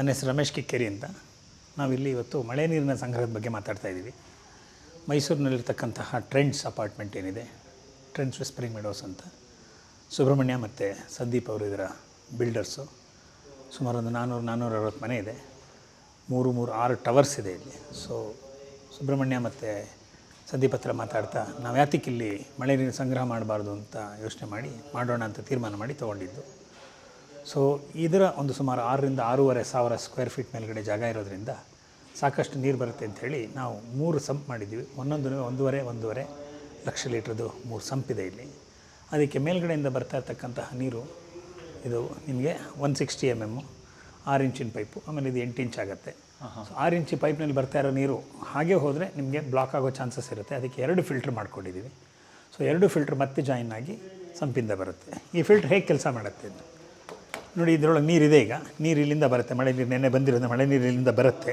ನನ್ನ ಹೆಸರು ರಮೇಶ್ ಕಿಕ್ಕೇರಿ ಅಂತ. ನಾವಿಲ್ಲಿ ಇವತ್ತು ಮಳೆ ನೀರಿನ ಸಂಗ್ರಹದ ಬಗ್ಗೆ ಮಾತಾಡ್ತಾ ಇದ್ದೀವಿ. ಮೈಸೂರಿನಲ್ಲಿರ್ತಕ್ಕಂತಹ ಟ್ರೆಂಡ್ಸ್ ಅಪಾರ್ಟ್ಮೆಂಟ್ ಏನಿದೆ, ಟ್ರೆಂಡ್ಸ್ ವಿಸ್ಪರಿಂಗ್ ಮೆಡೋಸ್ ಅಂತ. ಸುಬ್ರಹ್ಮಣ್ಯ ಮತ್ತು ಸಂದೀಪ್ ಅವರು ಇದರ ಬಿಲ್ಡರ್ಸು ಸುಮಾರು ಒಂದು ನಾನ್ನೂರು ನಾನ್ನೂರ ಅರವತ್ತು ಮನೆ ಇದೆ. ಮೂರು ಮೂರು, ಆರು ಟವರ್ಸ್ ಇದೆ ಇಲ್ಲಿ. ಸೊ ಸುಬ್ರಹ್ಮಣ್ಯ ಮತ್ತು ಸಂದೀಪ್ ಹತ್ರ ಮಾತಾಡ್ತಾ ನಾವು ಯಾತಕ್ಕಿಲ್ಲಿ ಮಳೆ ನೀರು ಸಂಗ್ರಹ ಮಾಡಬಾರ್ದು ಅಂತ ಯೋಚನೆ ಮಾಡಿ, ಮಾಡೋಣ ಅಂತ ತೀರ್ಮಾನ ಮಾಡಿ ತೊಗೊಂಡಿದ್ದು. ಸೊ ಇದರ ಒಂದು ಸುಮಾರು ಆರರಿಂದ ಆರೂವರೆ ಸಾವಿರ ಸ್ಕ್ವೇರ್ ಫೀಟ್ ಮೇಲ್ಗಡೆ ಜಾಗ ಇರೋದ್ರಿಂದ ಸಾಕಷ್ಟು ನೀರು ಬರುತ್ತೆ ಅಂತ ಹೇಳಿ ನಾವು ಮೂರು ಸಂಪ್ ಮಾಡಿದ್ದೀವಿ. ಒಂದೊಂದು ಒಂದೂವರೆ ಒಂದೂವರೆ ಲಕ್ಷ ಲೀಟ್ರದ್ದು ಮೂರು ಸಂಪ್ ಇದೆ ಇಲ್ಲಿ. ಅದಕ್ಕೆ ಮೇಲ್ಗಡೆಯಿಂದ ಬರ್ತಾ ಇರ್ತಕ್ಕಂತಹ ನೀರು ಇದು ನಿಮಗೆ ಒನ್ ಸಿಕ್ಸ್ಟಿ ಎಂ ಎಮ್ಮು ಆರು ಇಂಚಿನ ಪೈಪು ಆಮೇಲೆ ಇದು ಎಂಟು ಇಂಚ್ ಆಗುತ್ತೆ. ಸೊ ಆರು ಇಂಚಿ ಪೈಪ್ನಲ್ಲಿ ಬರ್ತಾ ಇರೋ ನೀರು ಹಾಗೆ ಹೋದರೆ ನಿಮಗೆ ಬ್ಲಾಕ್ ಆಗೋ ಚಾನ್ಸಸ್ ಇರುತ್ತೆ. ಅದಕ್ಕೆ ಎರಡು ಫಿಲ್ಟ್ರ್ ಮಾಡ್ಕೊಂಡಿದ್ದೀವಿ. ಸೊ ಎರಡು ಫಿಲ್ಟ್ರ್ ಮತ್ತೆ ಜಾಯಿನ್ ಆಗಿ ಸಂಪಿಂದ ಬರುತ್ತೆ. ಈ ಫಿಲ್ಟ್ರ್ ಹೇಗೆ ಕೆಲಸ ಮಾಡುತ್ತೆ ಇದು? ನೋಡಿ ಇದರೊಳಗೆ ನೀರಿದೆ ಈಗ. ನೀರು ಇಲ್ಲಿಂದ ಬರುತ್ತೆ. ಮಳೆ ನೀರು ನೆನ್ನೆ ಬಂದಿರೋದು ಮಳೆ ನೀರು ಇಲ್ಲಿಂದ ಬರುತ್ತೆ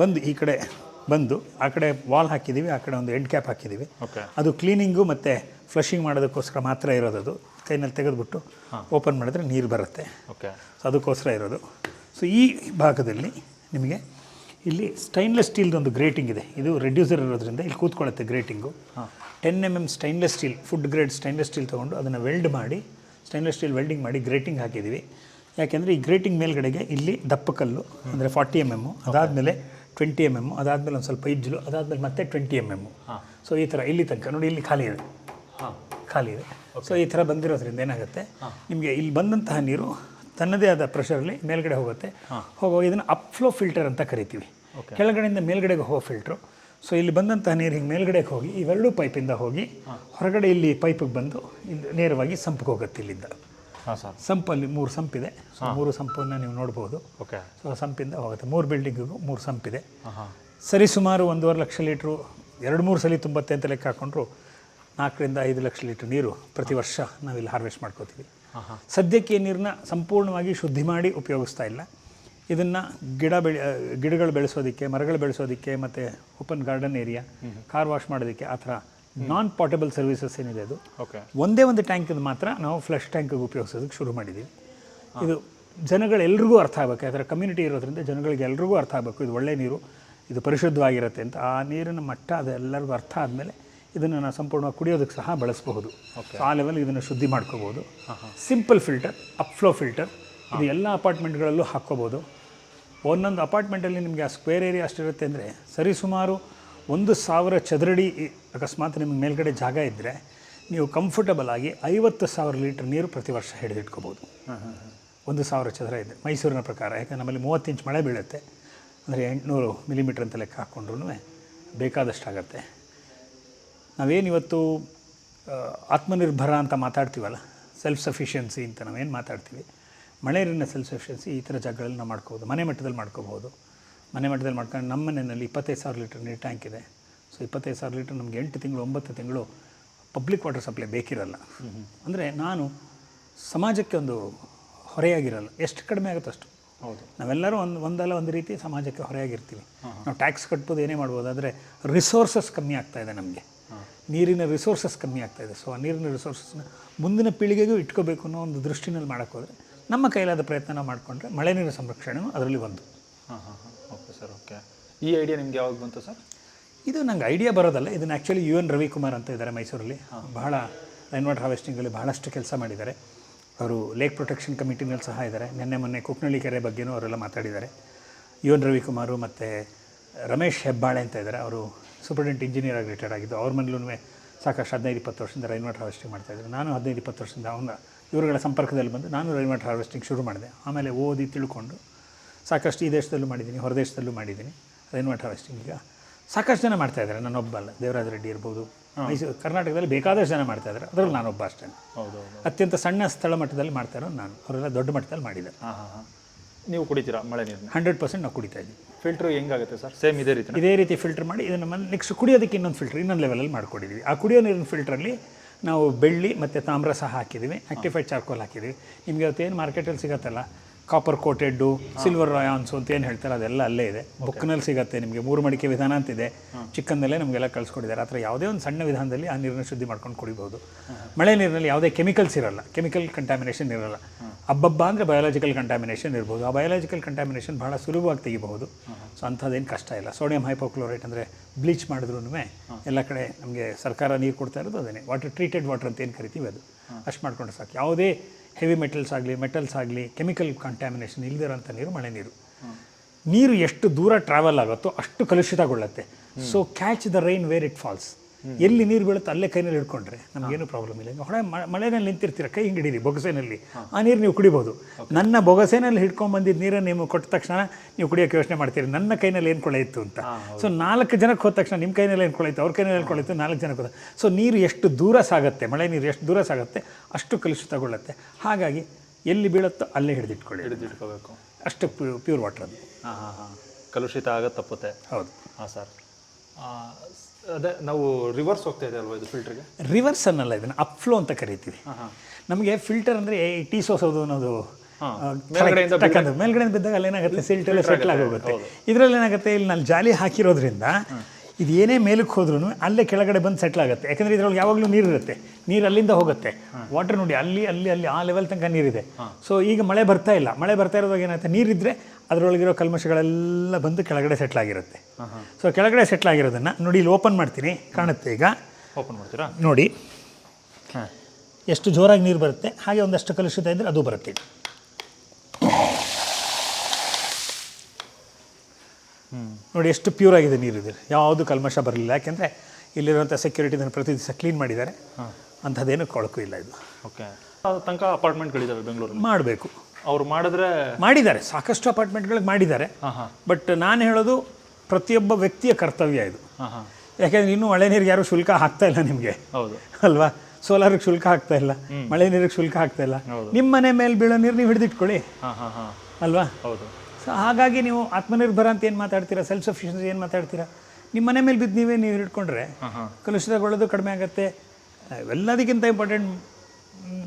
ಬಂದು ಈ ಕಡೆ ಬಂದು ಆ ಕಡೆ ವಾಲ್ ಹಾಕಿದ್ದೀವಿ ಆ ಕಡೆ ಒಂದು ಎಂಡ್ ಕ್ಯಾಪ್ ಹಾಕಿದ್ದೀವಿ ಓಕೆ ಅದು ಕ್ಲೀನಿಂಗು ಮತ್ತು ಫ್ಲಶಿಂಗ್ ಮಾಡೋದಕ್ಕೋಸ್ಕರ ಮಾತ್ರ ಇರೋದು ಅದು ಕೈನಲ್ಲಿ ತೆಗೆದುಬಿಟ್ಟು ಓಪನ್ ಮಾಡಿದ್ರೆ ನೀರು ಬರುತ್ತೆ. ಓಕೆ ಸೊ ಅದಕ್ಕೋಸ್ಕರ ಇರೋದು. ಸೊ ಈ ಭಾಗದಲ್ಲಿ ನಿಮಗೆ ಇಲ್ಲಿ ಸ್ಟೈನ್ಲೆಸ್ ಸ್ಟೀಲ್ದು ಒಂದು ಗ್ರೇಟಿಂಗ್ ಇದೆ. ಇದು ರೆಡ್ಯೂಸರ್ ಇರೋದ್ರಿಂದ ಇಲ್ಲಿ ಕೂತ್ಕೊಳ್ಳುತ್ತೆ grating ten M M stainless steel food grade stainless steel ತೊಗೊಂಡು ಅದನ್ನು ವೆಲ್ಡ್ ಮಾಡಿ ಸ್ಟೈನ್ಲೆಸ್ ಸ್ಟೀಲ್ ವೆಲ್ಡಿಂಗ್ ಮಾಡಿ ಗ್ರೇಟಿಂಗ್ ಹಾಕಿದ್ದೀವಿ. ಯಾಕೆಂದರೆ ಈ ಗ್ರೇಟಿಂಗ್ ಮೇಲ್ಗಡೆಗೆ ಇಲ್ಲಿ ದಪ್ಪ ಕಲ್ಲು ಅಂದರೆ ಫಾರ್ಟಿ ಎಂ ಎಮ್ಮು ಅದಾದಮೇಲೆ ಟ್ವೆಂಟಿ ಎಂ ಎಮ್ಮು ಅದಾದಮೇಲೆ ಒಂದು ಸ್ವಲ್ಪ ಇಜ್ಜಲು ಅದಾದಮೇಲೆ ಮತ್ತೆ ಟ್ವೆಂಟಿ ಎಂ ಎಮ್ಮು ಸೊ ಈ ಥರ ಇಲ್ಲಿ ತನಕ ನೋಡಿ ಇಲ್ಲಿ ಖಾಲಿ ಇದೆ. ಹಾಂ. ಖಾಲಿ ಇದೆ. ಸೊ ಈ ಥರ ಬಂದಿರೋದ್ರಿಂದ ಏನಾಗುತ್ತೆ ನಿಮಗೆ ಇಲ್ಲಿ ಬಂದಂತಹ ನೀರು ತನ್ನದೇ ಆದ ಪ್ರೆಷರಲ್ಲಿ ಮೇಲ್ಗಡೆ ಹೋಗುತ್ತೆ. ಹೋಗುವಾಗ ಇದನ್ನು ಅಪ್ಫ್ಲೋ ಫಿಲ್ಟರ್ ಅಂತ ಕರಿತೀವಿ. ಕೆಳಗಡೆಯಿಂದ ಮೇಲ್ಗಡೆಗೆ ಹೋಗೋ ಫಿಲ್ಟ್ರು ಸೊ ಇಲ್ಲಿ ಬಂದಂತಹ ನೀರು ಹಿಂಗೆ ಮೇಲ್ಗಡೆಗೆ ಹೋಗಿ ಇವೆರಡೂ ಪೈಪಿಂದ ಹೋಗಿ ಹೊರಗಡೆ ಇಲ್ಲಿ ಪೈಪಿಗೆ ಬಂದು ಇಲ್ಲಿ ನೇರವಾಗಿ ಸಂಪಿಗೆ ಹೋಗುತ್ತೆ ಇಲ್ಲಿಂದ. ಹಾಂ ಸರ್. ಸಂಪಲ್ಲಿ ಮೂರು ಸಂಪಿದೆ ಸೊ ಮೂರು ಸಂಪನ್ನು ನೀವು ನೋಡ್ಬೋದು. ಓಕೆ. ಸೊ ಸಂಪಿಂದ ಹೋಗುತ್ತೆ. ಮೂರು ಬಿಲ್ಡಿಂಗಿಗೂ ಮೂರು ಸಂಪಿದೆ ಸರಿ ಸುಮಾರು ಒಂದೂವರೆ ಲಕ್ಷ ಲೀಟ್ರು ಎರಡು ಮೂರು ಸಲ ತುಂಬತ್ತೆ ಅಂತ ಲೆಕ್ಕ ಹಾಕೊಂಡ್ರು ನಾಲ್ಕರಿಂದ ಐದು ಲಕ್ಷ ಲೀಟ್ರ್ ನೀರು ಪ್ರತಿ ವರ್ಷ ನಾವಿಲ್ಲಿ ಹಾರ್ವೆಸ್ಟ್ ಮಾಡ್ಕೋತೀವಿ. ಸದ್ಯಕ್ಕೆ ಈ ನೀರನ್ನ ಸಂಪೂರ್ಣವಾಗಿ ಶುದ್ಧಿ ಮಾಡಿ ಉಪಯೋಗಿಸ್ತಾ ಇಲ್ಲ. ಇದನ್ನು ಗಿಡ ಬೆಳೆ ಗಿಡಗಳು ಬೆಳೆಸೋದಕ್ಕೆ ಮರಗಳು ಬೆಳೆಸೋದಕ್ಕೆ ಮತ್ತು open garden area car wash ಮಾಡೋದಕ್ಕೆ ಆ ಥರ ನಾನ್ ಪಾರ್ಟಬಲ್ ಸರ್ವಿಸಸ್ ಏನಿದೆ ಅದು. ಓಕೆ ಒಂದೇ ಒಂದು ಟ್ಯಾಂಕಿಂದ ಮಾತ್ರ ನಾವು ಫ್ಲಶ್ ಟ್ಯಾಂಕಿಗೆ ಉಪಯೋಗಿಸೋದಕ್ಕೆ ಶುರು ಮಾಡಿದ್ದೀವಿ ಇದು ಜನಗಳೆಲ್ಲರಿಗೂ ಅರ್ಥ ಆಗಬೇಕು. ಯಾಕಂದರೆ ಕಮ್ಯುನಿಟಿ ಇರೋದ್ರಿಂದ ಜನಗಳಿಗೆ ಎಲ್ರಿಗೂ ಅರ್ಥ ಆಗಬೇಕು. ಇದು ಒಳ್ಳೆ ನೀರು ಇದು ಪರಿಶುದ್ಧವಾಗಿರುತ್ತೆ ಅಂತ. ಆ ನೀರಿನ ಮಟ್ಟ ಅದೆಲ್ಲರಿಗೂ ಅರ್ಥ ಆದಮೇಲೆ ಇದನ್ನು ನಾವು ಸಂಪೂರ್ಣವಾಗಿ ಕುಡಿಯೋದಕ್ಕೆ ಸಹ ಬಳಸಬಹುದು. ಆ ಲೆವೆಲ್ ಇದನ್ನು ಶುದ್ಧಿ ಮಾಡ್ಕೋಬೋದು ಸಿಂಪಲ್ ಫಿಲ್ಟರ್ ಅಪ್ಫ್ಲೋ ಫಿಲ್ಟರ್ ಇದು ಎಲ್ಲ ಅಪಾರ್ಟ್ಮೆಂಟ್ಗಳಲ್ಲೂ ಹಾಕ್ಕೋಬೋದು ಒಂದೊಂದು ಅಪಾರ್ಟ್ಮೆಂಟಲ್ಲಿ ನಿಮಗೆ ಆ ಸ್ಕ್ವೇರ್ ಏರಿಯಾ ಅಷ್ಟಿರುತ್ತೆ ಅಂದರೆ ಸರಿಸುಮಾರು ಒಂದು ಸಾವಿರ ಚದರಡಿ ಅಕಸ್ಮಾತ್ ನಿಮಗೆ ಮೇಲ್ಗಡೆ ಜಾಗ ಇದ್ದರೆ ನೀವು ಕಂಫರ್ಟಬಲ್ ಆಗಿ ಐವತ್ತು ಸಾವಿರ ಲೀಟ್ರ್ ನೀರು ಪ್ರತಿ ವರ್ಷ ಹಿಡಿದಿಟ್ಕೋಬೋದು. ಒಂದು ಸಾವಿರ ಚದರ ಇದೆ. ಮೈಸೂರಿನ ಪ್ರಕಾರ. ಯಾಕಂದ್ರೆ ನಮ್ಮಲ್ಲಿ ಮೂವತ್ತು ಇಂಚ್ ಮಳೆ ಬೀಳುತ್ತೆ. ಅಂದರೆ ಎಂಟುನೂರು ಮಿಲಿಮೀಟ್ರ್ ಅಂತ ಲೆಕ್ಕ ಹಾಕ್ಕೊಂಡ್ರೂ ಬೇಕಾದಷ್ಟಾಗತ್ತೆ ನಾವೇನಿವತ್ತು ಆತ್ಮನಿರ್ಭರ ಅಂತ ಮಾತಾಡ್ತೀವಲ್ಲ? ಸೆಲ್ಫ್ ಸಫಿಷಿಯನ್ಸಿ ಅಂತ ನಾವೇನು ಮಾತಾಡ್ತೀವಿ? ಮಳೆ ನೀರಿನ ಸೆಲ್ಫ್ ಸಫಿಷಿಯನ್ಸಿ ಈ ಥರ ಜಾಗಗಳಲ್ಲಿ ನಾವು ಮಾಡ್ಕೋಬೋದು. ಮನೆ ಮಟ್ಟದಲ್ಲಿ ಮಾಡ್ಕೋಬೋದು ಮನೆ ಮಟ್ಟದಲ್ಲಿ ಮಾಡ್ಕೊಂಡು ನಮ್ಮ ಮನೆಯಲ್ಲಿ ಇಪ್ಪತ್ತೈದು ಸಾವಿರ ಲೀಟರ್ ನೀರು ಟ್ಯಾಂಕ್ ಇದೆ. ಸೊ ಇಪ್ಪತ್ತೈದು ಸಾವಿರ ಲೀಟರ್ ನಮಗೆ ಎಂಟು ತಿಂಗಳು ಒಂಬತ್ತು ತಿಂಗಳು ಪಬ್ಲಿಕ್ ವಾಟರ್ ಸಪ್ಲೈ ಬೇಕಿರಲ್ಲ. ಅಂದರೆ ನಾನು ಸಮಾಜಕ್ಕೆ ಒಂದು ಹೊರೆಯಾಗಿರಲ್ಲ. ಎಷ್ಟು ಕಡಿಮೆ ಆಗುತ್ತೆ ಅಷ್ಟು. ಹೌದು. ನಾವೆಲ್ಲರೂ ಒಂದು ಒಂದಲ್ಲ ಒಂದು ರೀತಿ ಸಮಾಜಕ್ಕೆ ಹೊರೆಯಾಗಿರ್ತೀವಿ. ನಾವು ಟ್ಯಾಕ್ಸ್ ಕಟ್ಬೋದು ಏನೇ ಮಾಡ್ಬೋದು ಆದರೆ ರಿಸೋರ್ಸಸ್ ಕಮ್ಮಿ ಆಗ್ತಾ ಇದೆ ನಮಗೆ. ನೀರಿನ ರಿಸೋರ್ಸಸ್ ಕಮ್ಮಿ ಆಗ್ತಾ ಇದೆ. ಸೊ ಆ ನೀರಿನ ರಿಸೋರ್ಸಸ್ನ ಮುಂದಿನ ಪೀಳಿಗೆಗೂ ಇಟ್ಕೋಬೇಕು ಅನ್ನೋ ಒಂದು ದೃಷ್ಟಿನಲ್ಲಿ ಮಾಡೋಕ್ಕೆ ಹೋದರೆ ನಮ್ಮ ಕೈಲಾದ ಪ್ರಯತ್ನ ಮಾಡಿಕೊಂಡ್ರೆ ಮಳೆ ನೀರು ಸಂರಕ್ಷಣೆ ಅದರಲ್ಲಿ ಒಂದು. ಹಾಂ ಹಾಂ ಹಾಂ. ಓಕೆ ಸರ್ ಓಕೆ ಈ ಐಡಿಯಾ ನಿಮ್ಗೆ ಯಾವಾಗ ಬಂತು ಸರ್ ಇದು ನಂಗೆ ಐಡಿಯಾ ಬರೋದಲ್ಲ. ಇದನ್ನು ಆ್ಯಕ್ಚುಲಿ ಯು ಎನ್ ರವಿಕುಮಾರ್ ಅಂತ ಇದ್ದಾರೆ ಮೈಸೂರಲ್ಲಿ. ಬಹಳ ರೈನ್ ವಾಟರ್ ಹಾರ್ವೆಸ್ಟಿಂಗಲ್ಲಿ ಬಹಳಷ್ಟು ಕೆಲಸ ಮಾಡಿದ್ದಾರೆ. ಅವರು ಲೇಕ್ ಪ್ರೊಟೆಕ್ಷನ್ ಕಮಿಟಿನಲ್ಲಿ ಸಹ ಇದ್ದಾರೆ. ನಿನ್ನೆ ಮೊನ್ನೆ ಕುಕ್ನಳ್ಳಿ ಕೆರೆ ಬಗ್ಗೆನೂ ಅವರೆಲ್ಲ ಮಾತಾಡಿದ್ದಾರೆ. ಯು ಎನ್ ರವಿಕುಮಾರು ಮತ್ತು ರಮೇಶ್ ಹೆಬ್ಬಾಳೆ ಅಂತ ಇದ್ದಾರೆ. ಅವರು ಸೂಪರ್ಡೆಂಟ್ ಇಂಜಿನಿಯರ್ ಆಗಿ ರಿಟೈರ್ಡ್ ಆಗಿದ್ದು ಅವ್ರ ಮನೇಲೂ ಸಾಕಷ್ಟು ಹದಿನೈದು ಇಪ್ಪತ್ತು ವರ್ಷದಿಂದ ರೈನ್ ವಾಟರ್ ಹಾರ್ವೆಸ್ಟಿಂಗ್ ಮಾಡ್ತಾಯಿದ್ರು ನಾನು ಹದಿನೈದು ಇಪ್ಪತ್ತು ವರ್ಷದಿಂದ ಅವನ ಇವರುಗಳ ಸಂಪರ್ಕದಲ್ಲಿ ಬಂದು ನಾನು ರೈನ್ ವಾಟರ್ ಹಾರ್ವೆಸ್ಟಿಂಗ್ ಶುರು ಮಾಡಿದೆ. ಆಮೇಲೆ ಓದಿ ತಿಳ್ಕೊಂಡು ಸಾಕಷ್ಟು ಈ ದೇಶದಲ್ಲೂ ಮಾಡಿದ್ದೀನಿ ಹೊರ ದೇಶದಲ್ಲೂ ಮಾಡಿದ್ದೀನಿ ರೈನ್ ವಾಟರ್ ಹಾರ್ವೆಸ್ಟಿಂಗ್ ಈಗ. ಸಾಕಷ್ಟು ಜನ ಮಾಡ್ತಾ ಇದ್ದಾರೆ ನಾನೊಬ್ಬ ಅಲ್ಲ ದೇವರಾಜ ರೆಡ್ಡಿ ಇರ್ಬೋದು ಮೈಸೂರು ಕರ್ನಾಟಕದಲ್ಲಿ ಬೇಕಾದಷ್ಟು ಜನ ಮಾಡ್ತಾ ಇದ್ದಾರೆ ಅದರಲ್ಲಿ ನಾನೊಬ್ಬ ಅಷ್ಟೇ ಹೌದು ಅತ್ಯಂತ ಸಣ್ಣ ಸ್ಥಳ ಮಟ್ಟದಲ್ಲಿ ಮಾಡ್ತಾ ಇರೋದು ನಾನು ಅವರೆಲ್ಲ ದೊಡ್ಡ ಮಟ್ಟದಲ್ಲಿ ಮಾಡಿದ್ದಾರೆ. ಹಾಂ ಹಾಂ ಹಾಂ. ನೀವು ಕುಡಿತೀರಾ ಮಳೆ ನೀರು ಹಂಡ್ರೆಡ್ ಪರ್ಸೆಂಟ್ ನಾವು ಕುಡಿತಾ ಇದ್ದೀವಿ. Filter ಹೆಂಗಾಗುತ್ತೆ sir? ಸೇಮ್ ಇದೇ ರೀತಿ ಇದೇ ರೀತಿ ಫಿಲ್ಟರ್ ಮಾಡಿ ಇದನ್ನು ನೆಕ್ಸ್ಟ್ ಕುಡಿಯೋದಕ್ಕೆ ಇನ್ನೊಂದು ಫಿಲ್ಟರ್ ಇನ್ನೊಂದು ಲೆವೆಲಲ್ಲಿ ಮಾಡ್ಕೊಂಡಿದ್ದೀವಿ ಆ ಕುಡಿಯೋ ನೀರಿನ ಫಿಲ್ಟ್ರಲ್ಲಿ ನಾವು ಬೆಳ್ಳಿ ಮತ್ತು ತಾಮ್ರ ಸಹ ಹಾಕಿದ್ದೀವಿ. ಆಕ್ಟಿಫೈಡ್ ಚಾರ್ಕೋಲ್ ಹಾಕಿದ್ದೀವಿ. ನಿಮಗೆ ಅವತ್ತೇನು ಮಾರ್ಕೆಟಲ್ಲಿ ಸಿಗತ್ತಲ್ಲ? ಕಾಪರ್ ಕೋಟೆಡ್ಡು ಸಿಲ್ವರ್ ರಾಯಾನ್ಸು ಅಂತ ಏನು ಹೇಳ್ತಾರೆ ಅದೆಲ್ಲ ಅಲ್ಲೇ ಇದೆ. ಬುಕ್ನಲ್ಲಿ ಸಿಗುತ್ತೆ ನಿಮಗೆ. ಮೂರು ಮಡಿಕೆ ವಿಧಾನ ಅಂತಿದೆ ಚಿಕ್ಕಂದಲ್ಲೇ ನಮಗೆಲ್ಲ ಕಳಿಸ್ಕೊಟ್ಟಿದ್ದಾರೆ. ಆ ಥರ ಯಾವುದೇ ಒಂದು ಸಣ್ಣ ವಿಧಾನದಲ್ಲಿ ಆ ನೀರನ್ನು ಶುದ್ಧಿ ಮಾಡ್ಕೊಂಡು ಕುಡಿಬೋದು. ಮಳೆ ನೀರಿನಲ್ಲಿ ಯಾವುದೇ ಕೆಮಿಕಲ್ಸ್ ಇರಲ್ಲ. ಕೆಮಿಕಲ್ ಕಂಟ್ಯಾಮಿನೇಷನ್ ಇರಲ್ಲ. ಹಬ್ಬಬ್ಬ ಅಂದರೆ ಬಯಾಲಜಿಕಲ್ ಕಂಟ್ಯಾಮಿನೇಷನ್ ಇರ್ಬೋದು. ಆ ಬಯಾಲಜಿಕಲ್ ಕಂಟ್ಯಾಮಿನೇಷನ್ ಭಾಳ ಸುಲಭವಾಗಿ ತೆಗಿಬಹುದು. ಸೊ ಅಂಥದ್ದೇನು ಕಷ್ಟ ಇಲ್ಲ. ಸೋಡಿಯಂ ಹೈಪೋಕ್ಲೋರೈಟ್ ಅಂದರೆ ಬ್ಲೀಚ್ ಮಾಡಿದ್ರೂ ಎಲ್ಲ ಕಡೆ ನಮಗೆ ಸರ್ಕಾರ ನೀರು ಕೊಡ್ತಾ ಇರೋದು ಅದೇ ವಾಟರ್ ಟ್ರೀಟೆಡ್ ವಾಟರ್ ಅಂತ ಏನು ಕರಿತೀವಿ ಅದು. ಅಷ್ಟು ಮಾಡ್ಕೊಂಡ್ರೆ ಸಾಕು. ಯಾವುದೇ ಹೆವಿ ಮೆಟಲ್ಸ್ ಆಗಲಿ ಮೆಟಲ್ಸ್ ಆಗಲಿ ಕೆಮಿಕಲ್ ಕಂಟ್ಯಾಮಿನೇಷನ್ ಇಲ್ಲದಿರೋಂಥ ನೀರು, ಮಳೆ ನೀರು. ನೀರು ಎಷ್ಟು ದೂರ ಟ್ರಾವೆಲ್ ಆಗುತ್ತೋ ಅಷ್ಟು ಕಲುಷಿತಗೊಳ್ಳುತ್ತೆ. So catch the rain where it falls ಎಲ್ಲಿ ನೀರು ಬೀಳುತ್ತೆ ಅಲ್ಲೇ ಕೈನಲ್ಲಿ ಹಿಡ್ಕೊಂಡ್ರೆ ನಮಗೇನು ಪ್ರಾಬ್ಲಮ್ ಇಲ್ಲ. ಹೊಳೆ ಮಳೆನಲ್ಲಿ ನಿಂತಿರ್ತೀರ? ಕೈ ಹಿಂಗೆ ಹಿಡೀರಿ ಬೊಗಸೆನಲ್ಲಿ. ಆ ನೀರು ನೀವು ಕುಡಿಬೋದು. ನನ್ನ ಬೊಗಸೆನಲ್ಲಿ ಹಿಡ್ಕೊಂಡು ಬಂದಿದ್ದ ನೀರನ್ನು ನೀವು ಕೊಟ್ಟ ತಕ್ಷಣ ನೀವು ಕುಡಿಯೋಕೆ ಯೋಚನೆ ಮಾಡ್ತೀರಿ. ನನ್ನ ಕೈನಲ್ಲಿ ಏನು ಕೊಳೆ ಇತ್ತು ಅಂತ. ಸೊ ನಾಲ್ಕು ಜನಕ್ಕೆ ಹೋದ ತಕ್ಷಣ ನಿಮ್ಮ ಕೈನಲ್ಲಿ ಏನು ಕೊಳೆ ಇತ್ತು? ಅವ್ರ ಕೈನಲ್ಲಿ ಏನು ಕೊಳೆ ಇತ್ತು? ನಾಲ್ಕು ಜನಕ್ಕೆ ಹೋದ. ಸೊ ನೀರು ಎಷ್ಟು ದೂರ ಸಾಗುತ್ತೆ? ಮಳೆ ನೀರು ಎಷ್ಟು ದೂರ ಸಾಗುತ್ತೆ? ಅಷ್ಟು ಕಲುಷಿತಗೊಳ್ಳುತ್ತೆ ಹಾಗಾಗಿ ಎಲ್ಲಿ ಬೀಳುತ್ತೋ ಅಲ್ಲೇ ಹಿಡಿದಿಟ್ಕೊಳ್ಳಿ. ಹಿಡಿದಿಟ್ಕೋಬೇಕು. ಅಷ್ಟು ಪ್ಯೂರ್ ವಾಟರ್ ಅದು. ಹಾಂ ಹಾಂ ಹಾಂ. ಕಲುಷಿತ ಆಗ ತಪ್ಪುತ್ತೆ. ಹೌದು. ಹಾಂ ಸರ್. ಅದೇ ನಾವು ರಿವರ್ಸ್ ಹೋಗ್ತಾ ಇದೆ ಅಲ್ವಾ ಇದು ಫಿಲ್ಟರ್ಗೆ ರಿವರ್ಸ್ ಅನ್ನಲ್ಲ ಇದನ್ನು ಅಪ್ಫ್ಲೋ ಅಂತ ಕರಿತೀವಿ. ನಮಗೆ ಫಿಲ್ಟರ್ ಅಂದರೆ ಟೀ ಸೋಸೋದು ಅನ್ನೋದು ಮೇಲ್ಗಡೆ ಬಿದ್ದಾಗ ಅಲ್ಲಿ ಏನಾಗುತ್ತೆ ಮೇಲ್ಗಡೆಯಿಂದ ಬಿದ್ದಾಗ ಅಲ್ಲೇನಾಗುತ್ತೆ? ಸಿಲ್ಟ್ ಎಲ್ಲ ಸೆಟ್ಲ್ ಆಗೋಗುತ್ತೆ. ಇದರಲ್ಲಿ ಏನಾಗುತ್ತೆ ಇಲ್ಲಿ ನಾನು ಜಾಲಿ ಹಾಕಿರೋದ್ರಿಂದ ಇದು ಏನೇ ಮೇಲಕ್ಕೆ ಹೋದ್ರೂ ಅಲ್ಲೇ ಕೆಳಗಡೆ ಬಂದು ಸೆಟ್ಲ್ ಆಗುತ್ತೆ. ಯಾಕಂದರೆ ಇದರೊಳಗೆ ಯಾವಾಗಲೂ ನೀರು ಇರುತ್ತೆ ನೀರು ಅಲ್ಲಿಂದ ಹೋಗುತ್ತೆ. ವಾಟರ್ ನೋಡಿ ಅಲ್ಲಿ ಅಲ್ಲಿ ಅಲ್ಲಿ ಆ ಲೆವೆಲ್ ತನಕ ನೀರಿದೆ. ಸೊ ಈಗ ಮಳೆ ಬರ್ತಾ ಇಲ್ಲ. ಮಳೆ ಬರ್ತಾ ಇರೋದಾಗ ಏನಾಗುತ್ತೆ? ನೀರಿದ್ದರೆ ಅದರೊಳಗಿರೋ ಕಲ್ಮಶಗಳೆಲ್ಲ ಬಂದು ಕೆಳಗಡೆ ಸೆಟ್ಲ್ ಆಗಿರುತ್ತೆ. ಸೊ ಕೆಳಗಡೆ ಸೆಟ್ಲ್ ಆಗಿರೋದನ್ನು ನೋಡಿ ಇಲ್ಲಿ ಓಪನ್ ಮಾಡ್ತೀನಿ. ಕಾಣುತ್ತೆ ಈಗ. ಓಪನ್ ಮಾಡ್ತೀರಾ? ನೋಡಿ. ಹಾಂ. ಎಷ್ಟು ಜೋರಾಗಿ ನೀರು ಬರುತ್ತೆ? ಹಾಗೆ ಒಂದಷ್ಟು ಕಲುಷಿತ ಇದ್ದರೆ ಅದು ಬರುತ್ತೆ. ನೋಡಿ ಎಷ್ಟು ಪ್ಯೂರ್ ಆಗಿದೆ ನೀರು ಇದೆ. ಯಾವುದು ಕಲ್ಮಶ ಬರಲಿಲ್ಲ. ಯಾಕೆಂದರೆ ಇಲ್ಲಿರುವಂಥ ಸೆಕ್ಯೂರಿಟಿದನ್ನು ಪ್ರತಿ ದಿವಸ ಕ್ಲೀನ್ ಮಾಡಿದ್ದಾರೆ. ಅಂಥದ್ದೇನು ಕೊಳಕು ಇಲ್ಲ ಇದು. ಓಕೆ. ತನಕ ಅಪಾರ್ಟ್ಮೆಂಟ್ಗಳಿದ್ದಾವೆ ಬೆಂಗಳೂರಲ್ಲಿ? ಮಾಡಬೇಕು. ಅವ್ರು ಮಾಡಿದ್ರೆ ಮಾಡಿದ್ದಾರೆ. ಸಾಕಷ್ಟು ಅಪಾರ್ಟ್ಮೆಂಟ್ಗಳಿಗೆ ಮಾಡಿದ್ದಾರೆ. ಬಟ್ ನಾನು ಹೇಳೋದು ಪ್ರತಿಯೊಬ್ಬ ವ್ಯಕ್ತಿಯ ಕರ್ತವ್ಯ ಇದು. ಯಾಕೆಂದರೆ ಇನ್ನೂ ಮಳೆ ನೀರಿಗೆ ಯಾರು ಶುಲ್ಕ ಹಾಕ್ತಾ ಇಲ್ಲ ನಿಮಗೆ. ಹೌದು. ಅಲ್ವಾ? ಸೋಲಾರಿಗೆ ಶುಲ್ಕ ಹಾಕ್ತಾ ಇಲ್ಲ. ಮಳೆ ನೀರಿಗೆ ಶುಲ್ಕ ಹಾಕ್ತಾ ಇಲ್ಲ. ನಿಮ್ಮ ಮನೆ ಮೇಲೆ ಬೀಳೋ ನೀರು ನೀವು ಹಿಡಿದಿಟ್ಕೊಳ್ಳಿ. ಹಾಂ ಹಾಂ ಹಾಂ. ಅಲ್ವಾ? ಹೌದು. ಸೊ ಹಾಗಾಗಿ ನೀವು ಆತ್ಮನಿರ್ಭರ ಅಂತ ಏನು ಮಾತಾಡ್ತೀರಾ? ಸೆಲ್ಫ್ ಸಫಿಷಿಯನ್ಸಿ ಏನು ಮಾತಾಡ್ತೀರಾ? ನಿಮ್ಮ ಮನೆ ಮೇಲೆ ಬಿದ್ದು ನೀವೇ ನೀವು ಹಿಡ್ಕೊಂಡ್ರೆ ಕಲುಷಿತಗೊಳ್ಳೋದು ಕಡಿಮೆ ಆಗುತ್ತೆ. ಎಲ್ಲದಕ್ಕಿಂತ ಇಂಪಾರ್ಟೆಂಟ್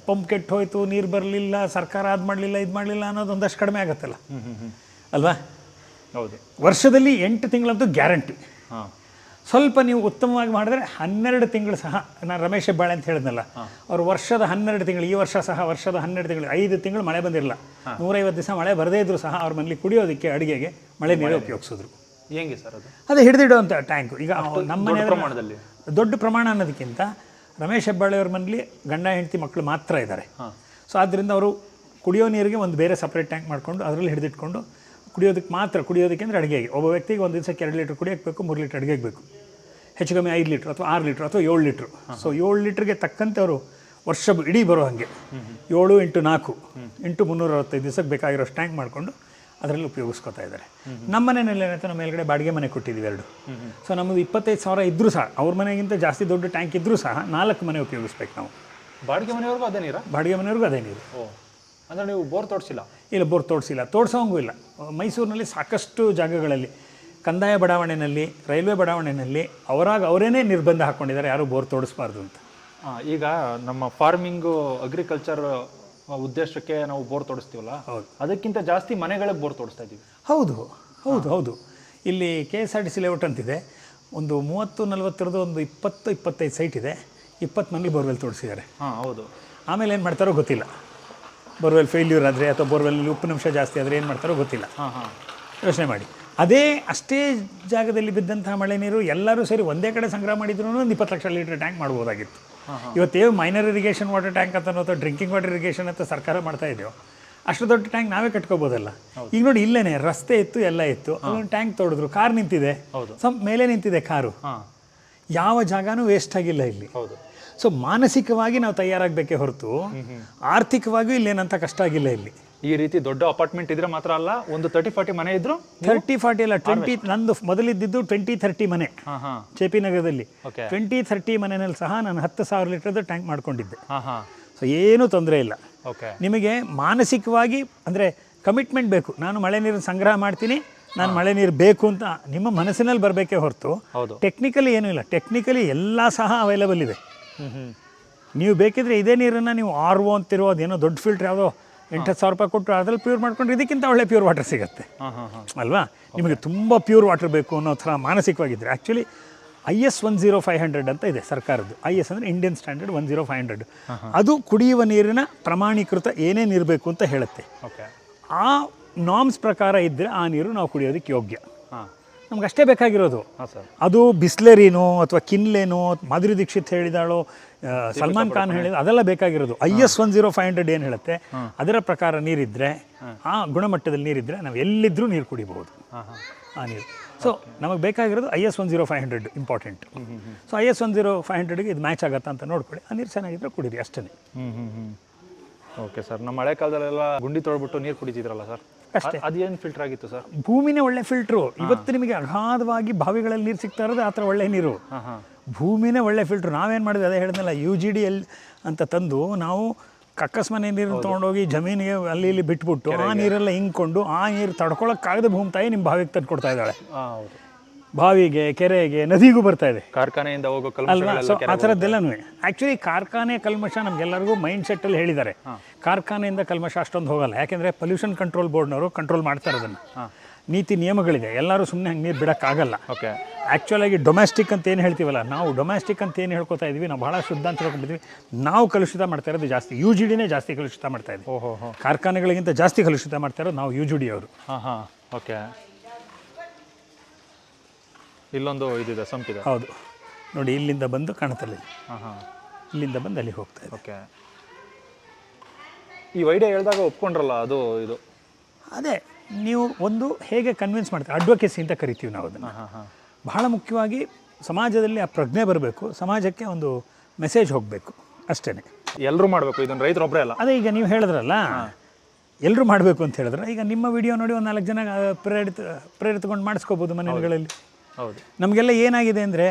ಪಂಪ್ ಕೆಟ್ಟು ಹೋಯಿತು ನೀರು ಬರಲಿಲ್ಲ ಸರ್ಕಾರ ಅದು ಮಾಡಲಿಲ್ಲ ಇದು ಮಾಡಲಿಲ್ಲ ಅನ್ನೋದು ಒಂದಷ್ಟು ಕಡಿಮೆ ಆಗುತ್ತಲ್ಲ? ಅಲ್ವಾ? ಹೌದು. ವರ್ಷದಲ್ಲಿ ಎಂಟು ತಿಂಗಳಂತೂ ಗ್ಯಾರಂಟಿ. ಹಾಂ. ಸ್ವಲ್ಪ ನೀವು ಉತ್ತಮವಾಗಿ ಮಾಡಿದ್ರೆ ಹನ್ನೆರಡು ತಿಂಗಳು ಸಹ ನಾನು ರಮೇಶ್ ಹೆಬ್ಬಾಳೆ ಅಂತ ಹೇಳಿದ್ನಲ್ಲ ಅವ್ರು ವರ್ಷದ ಹನ್ನೆರಡು ತಿಂಗಳು ಈ ವರ್ಷ ಸಹ ವರ್ಷದ ಹನ್ನೆರಡು ತಿಂಗಳು ಐದು ತಿಂಗಳು ಮಳೆ ಬಂದಿರಲ್ಲ ನೂರೈವತ್ತು ದಿವಸ ಮಳೆ ಬರದೇ ಇದ್ರು ಸಹ ಅವ್ರ ಮನೇಲಿ ಕುಡಿಯೋದಕ್ಕೆ ಅಡುಗೆಗೆ ಮಳೆ ನೀರು ಉಪಯೋಗಿಸಿದ್ರು. ಹೆಂಗೆ ಸರ್ ಅದು? ಅದೇ ಹಿಡಿದಿಡುವಂಥ ಟ್ಯಾಂಕು. ಈಗ ನಮ್ಮ ಪ್ರಮಾಣದಲ್ಲಿ. ದೊಡ್ಡ ಪ್ರಮಾಣ ಅನ್ನೋದಕ್ಕಿಂತ ರಮೇಶ್ ಹೆಬ್ಬಾಳೆ ಅವ್ರ ಮನೇಲಿ ಗಂಡ ಹೆಂಡತಿ ಮಕ್ಕಳು ಮಾತ್ರ ಇದ್ದಾರೆ. ಸೊ ಆದ್ದರಿಂದ ಅವರು ಕುಡಿಯೋ ನೀರಿಗೆ ಒಂದು ಬೇರೆ ಸಪ್ರೇಟ್ ಟ್ಯಾಂಕ್ ಮಾಡ್ಕೊಂಡು ಅದರಲ್ಲಿ ಹಿಡಿದಿಟ್ಕೊಂಡು ಕುಡಿಯೋದಕ್ಕೆ ಮಾತ್ರ ಕುಡಿಯೋದಕ್ಕೆ ಅಂದರೆ ಅಡುಗೆಗೆ. ಒಬ್ಬ ವ್ಯಕ್ತಿಗೆ ಒಂದು ದಿವಸಕ್ಕೆ ಎರಡು ಲೀಟ್ರ್ ಕುಡಿಯೋಕ್ಕೆ ಬೇಕು ಮೂರು ಲೀಟ್ರ್ ಅಡುಗೆಗೆ ಬೇಕು. ಹೆಚ್ಚು ಕಮ್ಮಿ ಐದು ಲೀಟ್ರ್ ಅಥವಾ ಆರು ಲೀಟ್ರ್ ಅಥವಾ ಏಳು ಲೀಟ್ರ್. ಸೊ ಏಳು ಲೀಟ್ರಿಗೆ ತಕ್ಕಂತೆ ಅವರು ವರ್ಷ ಇಡೀ ಬರೋ ಹಾಗೆ. ಏಳು ಇಂಟು ನಾಲ್ಕು ಇಂಟು ಮುನ್ನೂರ ಅರವತ್ತೈದು ದಿವಸಕ್ಕೆ ಬೇಕಾಗಿರೋಷ್ಟು ಟ್ಯಾಂಕ್ ಮಾಡಿಕೊಂಡು ಅದರಲ್ಲಿ ಉಪಯೋಗಿಸ್ಕೊತಾ ಇದ್ದಾರೆ. ನಮ್ಮ ಮನೆಯಲ್ಲಿ ಏನಾಯ್ತು? ನಮ್ಮ ಮೇಲ್ಗಡೆ ಬಾಡಿಗೆ ಮನೆ ಕೊಟ್ಟಿದ್ದೀವಿ ಎರಡು. ಸೊ ನಮ್ಮದು ಇಪ್ಪತ್ತೈದು ಸಾವಿರ ಇದ್ದರೂ ಸಹ ಅವ್ರ ಮನೆಗಿಂತ ಜಾಸ್ತಿ ದೊಡ್ಡ ಟ್ಯಾಂಕ್ ಇದ್ದರೂ ಸಹ ನಾಲ್ಕು ಮನೆ ಉಪಯೋಗಿಸ್ಬೇಕು ನಾವು. ಬಾಡಿಗೆ ಮನೆಯವ್ರಿಗೂ ಅದೇ ನೀರು? ಬಾಡಿಗೆ ಮನೆಯವ್ರಿಗೂ ಅದೇ ನೀರು. ಅಂದರೆ ನೀವು ಬೋರ್ ತೋರಿಸಿಲ್ಲ ಇಲ್ಲ ಬೋರ್ ತೋರಿಸಿಲ್ಲ ತೋಡ್ಸೋಂಗೂ ಇಲ್ಲ. ಮೈಸೂರಿನಲ್ಲಿ ಸಾಕಷ್ಟು ಜಾಗಗಳಲ್ಲಿ ಕಂದಾಯ ಬಡಾವಣೆಯಲ್ಲಿ ರೈಲ್ವೆ ಬಡಾವಣೆಯಲ್ಲಿ ಅವರಾಗ ಅವರೇನೇ ನಿರ್ಬಂಧ ಹಾಕ್ಕೊಂಡಿದ್ದಾರೆ ಯಾರೂ ಬೋರ್ ತೋಡಿಸ್ಬಾರ್ದು ಅಂತ. ಹಾಂ ಈಗ ನಮ್ಮ ಫಾರ್ಮಿಂಗು ಅಗ್ರಿಕಲ್ಚರ್ ಉದ್ದೇಶಕ್ಕೆ ನಾವು ಬೋರ್ ತೋಡಿಸ್ತೀವಲ್ಲ? ಹೌದು. ಅದಕ್ಕಿಂತ ಜಾಸ್ತಿ ಮನೆಗಳಿಗೆ ಬೋರ್ ತೋಡಿಸ್ತಾ ಇದ್ದೀವಿ ಹೌದು ಹೌದು ಹೌದು. ಇಲ್ಲಿ K S R T C layout ಅಂತಿದೆ. ಒಂದು ಮೂವತ್ತು ನಲ್ವತ್ತರದ್ದು ಒಂದು ಇಪ್ಪತ್ತು ಇಪ್ಪತ್ತೈದು ಸೈಟ್ ಇದೆ. ಇಪ್ಪತ್ತು ಮನೇಲಿ ಬೋರ್ವೆಲ್ ತೋಡಿಸಿದ್ದಾರೆ. ಹಾಂ ಹೌದು. ಆಮೇಲೆ ಏನು ಮಾಡ್ತಾರೋ ಗೊತ್ತಿಲ್ಲ. ಬೋರ್ವೆಲ್ ಫೇಲ್ಯೂರ್ ಆದರೆ ಅಥವಾ ಬೋರ್ವೆಲ್ನಲ್ಲಿ ಉಪ್ಪಿನಂಶ ಜಾಸ್ತಿ ಆದರೆ ಏನು ಮಾಡ್ತಾರೋ ಗೊತ್ತಿಲ್ಲ. ಹಾಂ ಹಾಂ. ಯೋಚನೆ ಮಾಡಿ. ಅದೇ ಅಷ್ಟೇ ಜಾಗದಲ್ಲಿ ಬಿದ್ದಂತಹ ಮಳೆ ನೀರು ಎಲ್ಲರೂ ಸೇರಿ ಒಂದೇ ಕಡೆ ಸಂಗ್ರಹ ಮಾಡಿದ್ರು ಒಂದು ಇಪ್ಪತ್ತು ಲಕ್ಷ ಲೀಟರ್ ಟ್ಯಾಂಕ್ ಮಾಡ್ಬೋದಾಗಿತ್ತು. ಇವತ್ತೇ ಮೈನರ್ ಇರಿಗೇಷನ್ ವಾಟರ್ ಟ್ಯಾಂಕ್ ಅಂತ ಅಥವಾ ಡ್ರಿಂಕಿಂಗ್ ವಾಟರ್ ಇರಿಗೇಷನ್ ಅಂತ ಸರ್ಕಾರ ಮಾಡ್ತಾ ಇದೆಯೋ ಅಷ್ಟು ದೊಡ್ಡ ಟ್ಯಾಂಕ್ ನಾವೇ ಕಟ್ಕೋಬೋದಲ್ಲ. ಈಗ ನೋಡಿ ಇಲ್ಲೇನೆ ರಸ್ತೆ ಇತ್ತು ಎಲ್ಲ ಇತ್ತು. ಅಲ್ಲೊಂದು ಟ್ಯಾಂಕ್ ತೊಡೆದ್ರು ಕಾರ್ ನಿಂತಿದೆ. ಸಮ್ ಮೇಲೆ ನಿಂತಿದೆ ಕಾರು. ಯಾವ ಜಾಗನೂ ವೇಸ್ಟ್ ಆಗಿಲ್ಲ ಇಲ್ಲಿ. ಹೌದು. ಸೊ ಮಾನಸಿಕವಾಗಿ ನಾವು ತಯಾರಾಗಬೇಕೇ ಹೊರತು ಆರ್ಥಿಕವಾಗಿಯೂ ಇಲ್ಲೇನಂತ ಕಷ್ಟ ಆಗಿಲ್ಲ ಇಲ್ಲಿ. ಈ ರೀತಿ ದೊಡ್ಡ ಅಪಾರ್ಟ್ಮೆಂಟ್ ಇದ್ರೆ ಮಾತ್ರ ಅಲ್ಲ ಒಂದು ತರ್ಟಿ ಫಾರ್ಟಿ ಮನೆ ಇದ್ರು ತರ್ಟಿ ಫಾರ್ಟಿ ಅಲ್ಲ ಟ್ವೆಂಟಿ ನಂದು ಮೊದಲಿದ್ದಿದ್ದು ಟ್ವೆಂಟಿ ಥರ್ಟಿ ಮನೆ. ಜೆ ಪಿ ನಗರದಲ್ಲಿ. ಟ್ವೆಂಟಿ ಥರ್ಟಿ ಮನೆಯಲ್ಲಿ ಸಹ ನಾನು ಹತ್ತು ಸಾವಿರ ಲೀಟರ್ದು ಟ್ಯಾಂಕ್ ಮಾಡ್ಕೊಂಡಿದ್ದೆ. ಸೊ ಏನೂ ತೊಂದರೆ ಇಲ್ಲ. ನಿಮಗೆ ಮಾನಸಿಕವಾಗಿ ಅಂದರೆ ಕಮಿಟ್ಮೆಂಟ್ ಬೇಕು. ನಾನು ಮಳೆ ನೀರು ಸಂಗ್ರಹ ಮಾಡ್ತೀನಿ ನಾನು ಮಳೆ ನೀರು ಬೇಕು ಅಂತ ನಿಮ್ಮ ಮನಸ್ಸಿನಲ್ಲಿ ಬರಬೇಕೇ ಹೊರತು ಹೌದು. ಟೆಕ್ನಿಕಲಿ ಏನೂ ಇಲ್ಲ. ಟೆಕ್ನಿಕಲಿ ಎಲ್ಲ ಸಹ ಅವೈಲೇಬಲ್ ಇದೆ ನೀವು ಬೇಕಿದ್ರೆ ಇದೇ ನೀರನ್ನು ನೀವು ಆರ್ ಒ ಅಂತಿರೋ ಅದೇನೋ ದೊಡ್ಡ ಫಿಲ್ಟ್ರ್ ಯಾವುದೋ ಎಂಟು ಸಾವಿರ ರೂಪಾಯಿ ಕೊಟ್ಟು ಅದ್ರಲ್ಲಿ ಪ್ಯೂರ್ ಮಾಡ್ಕೊಂಡ್ರೆ ಇದಕ್ಕಿಂತ ಒಳ್ಳೆ ಪ್ಯೂರ್ ವಾಟರ್ ಸಿಗುತ್ತೆ. ಅಲ್ವಾ? ನಿಮಗೆ ತುಂಬ ಪ್ಯೂರ್ ವಾಟರ್ ಬೇಕು ಅನ್ನೋ ಥರ ಮಾನಸಿಕವಾಗಿದ್ದರೆ actually I S one zero five hundred ಅಂತ ಇದೆ ಸರ್ಕಾರದ್ದು. ಐ ಎಸ್ ಅಂದರೆ Indian standard one zero five hundred ಅದು ಕುಡಿಯುವ ನೀರಿನ ಪ್ರಮಾಣೀಕೃತ ಏನೇನು ಇರಬೇಕು ಅಂತ ಹೇಳುತ್ತೆ. ಓಕೆ. ಆ ನಾಮ್ಸ್ ಪ್ರಕಾರ ಇದ್ದರೆ ಆ ನೀರು ನಾವು ಕುಡಿಯೋದಕ್ಕೆ ಯೋಗ್ಯ. ನಮ್ಗೆ ಅಷ್ಟೇ ಬೇಕಾಗಿರೋದು. ಅದು ಬಿಸ್ಲೆರಿನೋ ಅಥವಾ ಕಿನ್ಲೇನೋ ಮಾಧುರಿ ದೀಕ್ಷಿತ್ ಹೇಳಿದಾಳೋ ಸಲ್ಮಾನ್ ಖಾನ್ ಹೇಳಿದ ಅದೆಲ್ಲ ಬೇಕಾಗಿರೋದು. I S one zero five hundred ಏನು ಹೇಳುತ್ತೆ? ಅದರ ಪ್ರಕಾರ ನೀರಿದ್ದರೆ ಆ ಗುಣಮಟ್ಟದಲ್ಲಿ ನೀರಿದ್ದರೆ ನಾವು ಎಲ್ಲಿದ್ದರೂ ನೀರು ಕುಡಿಬಹುದು ಆ ನೀರು. ಸೊ ನಮಗೆ ಬೇಕಾಗಿರೋದು I S one zero five hundred important so I S one zero five ಹಂಡ್ರೆಡ್ಗೆ ಇದು ಮ್ಯಾಚ್ ಆಗುತ್ತಾ ಅಂತ ನೋಡ್ಕೊಳ್ಳಿ. ಆ ನೀರು ಚೆನ್ನಾಗಿದ್ರೆ ಕುಡಿರಿ ಅಷ್ಟೇ ಓಕೆ ಸರ್ ನಮ್ಮ ಹಳೆ ಕಾಲದಲ್ಲೆಲ್ಲ ಗುಂಡಿ ತೊಳ್ಬಿಟ್ಟು ನೀರು ಕುಡಿತಿದ್ರಲ್ಲ ಸರ್ ಅಷ್ಟೇ. ಅದೇನು ಫಿಲ್ಟರ್ ಆಗಿತ್ತು ಸರ್ ಭೂಮಿನೇ ಒಳ್ಳೆ ಫಿಲ್ಟ್ರು ಇವತ್ತು ನಿಮಗೆ ಅಗಾಧವಾಗಿ ಬಾವಿಗಳಲ್ಲಿ ನೀರು ಸಿಗ್ತಾ ಇರೋದು ಆ ಥರ ಒಳ್ಳೆ ನೀರು. ಭೂಮಿನೇ ಒಳ್ಳೆ ಫಿಲ್ಟ್ರು ನಾವೇನು ಮಾಡಿದ್ವಿ ಅದೇ ಹೇಳಿದ್ನಲ್ಲ ಯು ಜಿ ಡಿ ಎಲ್ ಅಂತ ತಂದು ನಾವು ಕಕ್ಕಸ್ ಮನೆ ನೀರನ್ನು ತೊಗೊಂಡೋಗಿ ಜಮೀನಿಗೆ ಅಲ್ಲಿ ಇಲ್ಲಿ ಬಿಟ್ಬಿಟ್ಟು ಆ ನೀರೆಲ್ಲ ಹಿಂಗ್ಕೊಂಡು ಆ ನೀರು ತಡ್ಕೊಳಕ್ಕಾಗದೆ ಭೂಮಿ ತಾಯಿ ನಿಮ್ಮ ಬಾವಿಗೆ ತಂದು ಕೊಡ್ತಾ ಇದ್ದಾಳೆ. ಬಾವಿಗೆ ಕೆರೆಗೆ ನದಿಗೂ ಬರ್ತಾ ಇದೆ. ಕಾರ್ಖಾನೆಯಿಂದ ಹೋಗೋ ಅಲ್ವಾ? ಸೊ ಆ ಥರದ್ದೆಲ್ಲನೂ ಆ್ಯಕ್ಚುಲಿ ಕಾರ್ಖಾನೆ ಕಲ್ಮಶ ನಮಗೆಲ್ಲರಿಗೂ ಮೈಂಡ್ ಸೆಟ್ಟಲ್ಲಿ ಹೇಳಿದ್ದಾರೆ. ಕಾರ್ಖಾನೆಯಿಂದ ಕಲ್ಮಶ ಅಷ್ಟೊಂದು ಹೋಗಲ್ಲ. ಯಾಕೆಂದರೆ ಪೊಲ್ಯೂಷನ್ ಕಂಟ್ರೋಲ್ ಬೋರ್ಡ್ನವರು ಕಂಟ್ರೋಲ್ ಮಾಡ್ತಾರೆ ಅದನ್ನು ನೀತಿ ನಿಯಮಗಳಿದೆ. ಎಲ್ಲರೂ ಸುಮ್ಮನೆ ಹಂಗೆ ನೀರು ಬಿಡೋಕ್ಕಾಗಲ್ಲ. ಓಕೆ ಆ್ಯಕ್ಚುಲಾಗಿ ಡೊಮೆಸ್ಟಿಕ್ ಅಂತ ಏನು ಹೇಳ್ತೀವಲ್ಲ ನಾವು ಡೊಮೆಸ್ಟಿಕ್ ಅಂತ ಏನು ಹೇಳ್ಕೊತಾ ಇದ್ವಿ ನಾವು ಭಾಳ ಶುದ್ಧ ಅಂತ ಹೇಳ್ಕೊಂಡ್ಬಿಡ್ತೀವಿ ನಾವು ಕಲುಷಿತ ಮಾಡ್ತಾ ಇರೋದು ಜಾಸ್ತಿ. ಯು ಜಿ ಡಿನೇ ಜಾಸ್ತಿ ಕಲುಷಿತ ಮಾಡ್ತಾ ಇದ್ವಿ ಓಹೋ ಕಾರ್ಖಾನೆಗಳಿಗಿಂತ ಜಾಸ್ತಿ ಕಲುಷಿತ ಮಾಡ್ತಾ ಇರೋದು ನಾವು ಯು ಜಿ ಡಿ ಅವರು. ಹಾಂ ಹಾಂ. ಓಕೆ ಇಲ್ಲೊಂದು ಇದಿದೆ ಸಂಪಿದೆ. ಹೌದು. ನೋಡಿ ಇಲ್ಲಿಂದ ಬಂದು ಕಾಣುತ್ತಲ್ಲ. ಹಾಂ ಹಾಂ. ಇಲ್ಲಿಂದ ಬಂದು ಅಲ್ಲಿ ಹೋಗ್ತಾ ಇದೆ. ಓಕೆ ಈ ಐಡಿಯಾ ಹೇಳಿದಾಗ ಒಪ್ಕೊಂಡ್ರಲ್ಲ ಅದು ಇದು. ಅದೇ ನೀವು ಒಂದು ಹೇಗೆ ಕನ್ವಿನ್ಸ್ ಮಾಡ್ತೀವಿ ಅಡ್ವೊಕೇಸಿ ಅಂತ ಕರಿತೀವಿ ನಾವು ಅದನ್ನು. ಹಾಂ ಹಾಂ ಹಾಂ. ಬಹಳ ಮುಖ್ಯವಾಗಿ ಸಮಾಜದಲ್ಲಿ ಆ ಪ್ರಜ್ಞೆ ಬರಬೇಕು ಸಮಾಜಕ್ಕೆ ಒಂದು ಮೆಸೇಜ್ ಹೋಗಬೇಕು ಅಷ್ಟೇ ಎಲ್ಲರೂ ಮಾಡಬೇಕು ಇದನ್ನು ರೈತರೊಬ್ಬರೇ ಅಲ್ಲ. ಅದೇ ಈಗ ನೀವು ಹೇಳಿದ್ರಲ್ಲ ಎಲ್ಲರೂ ಮಾಡಬೇಕು ಅಂತ ಹೇಳಿದ್ರೆ ಈಗ ನಿಮ್ಮ ವಿಡಿಯೋ ನೋಡಿ ಒಂದು ನಾಲ್ಕು ಜನ ಪ್ರೇರಿತ ಪ್ರೇರಿತಗೊಂಡು ಮಾಡಿಸ್ಕೋಬೋದು ಮನೆಗಳಲ್ಲಿ. ಹೌದು. ನಮಗೆಲ್ಲ ಏನಾಗಿದೆ ಅಂದರೆ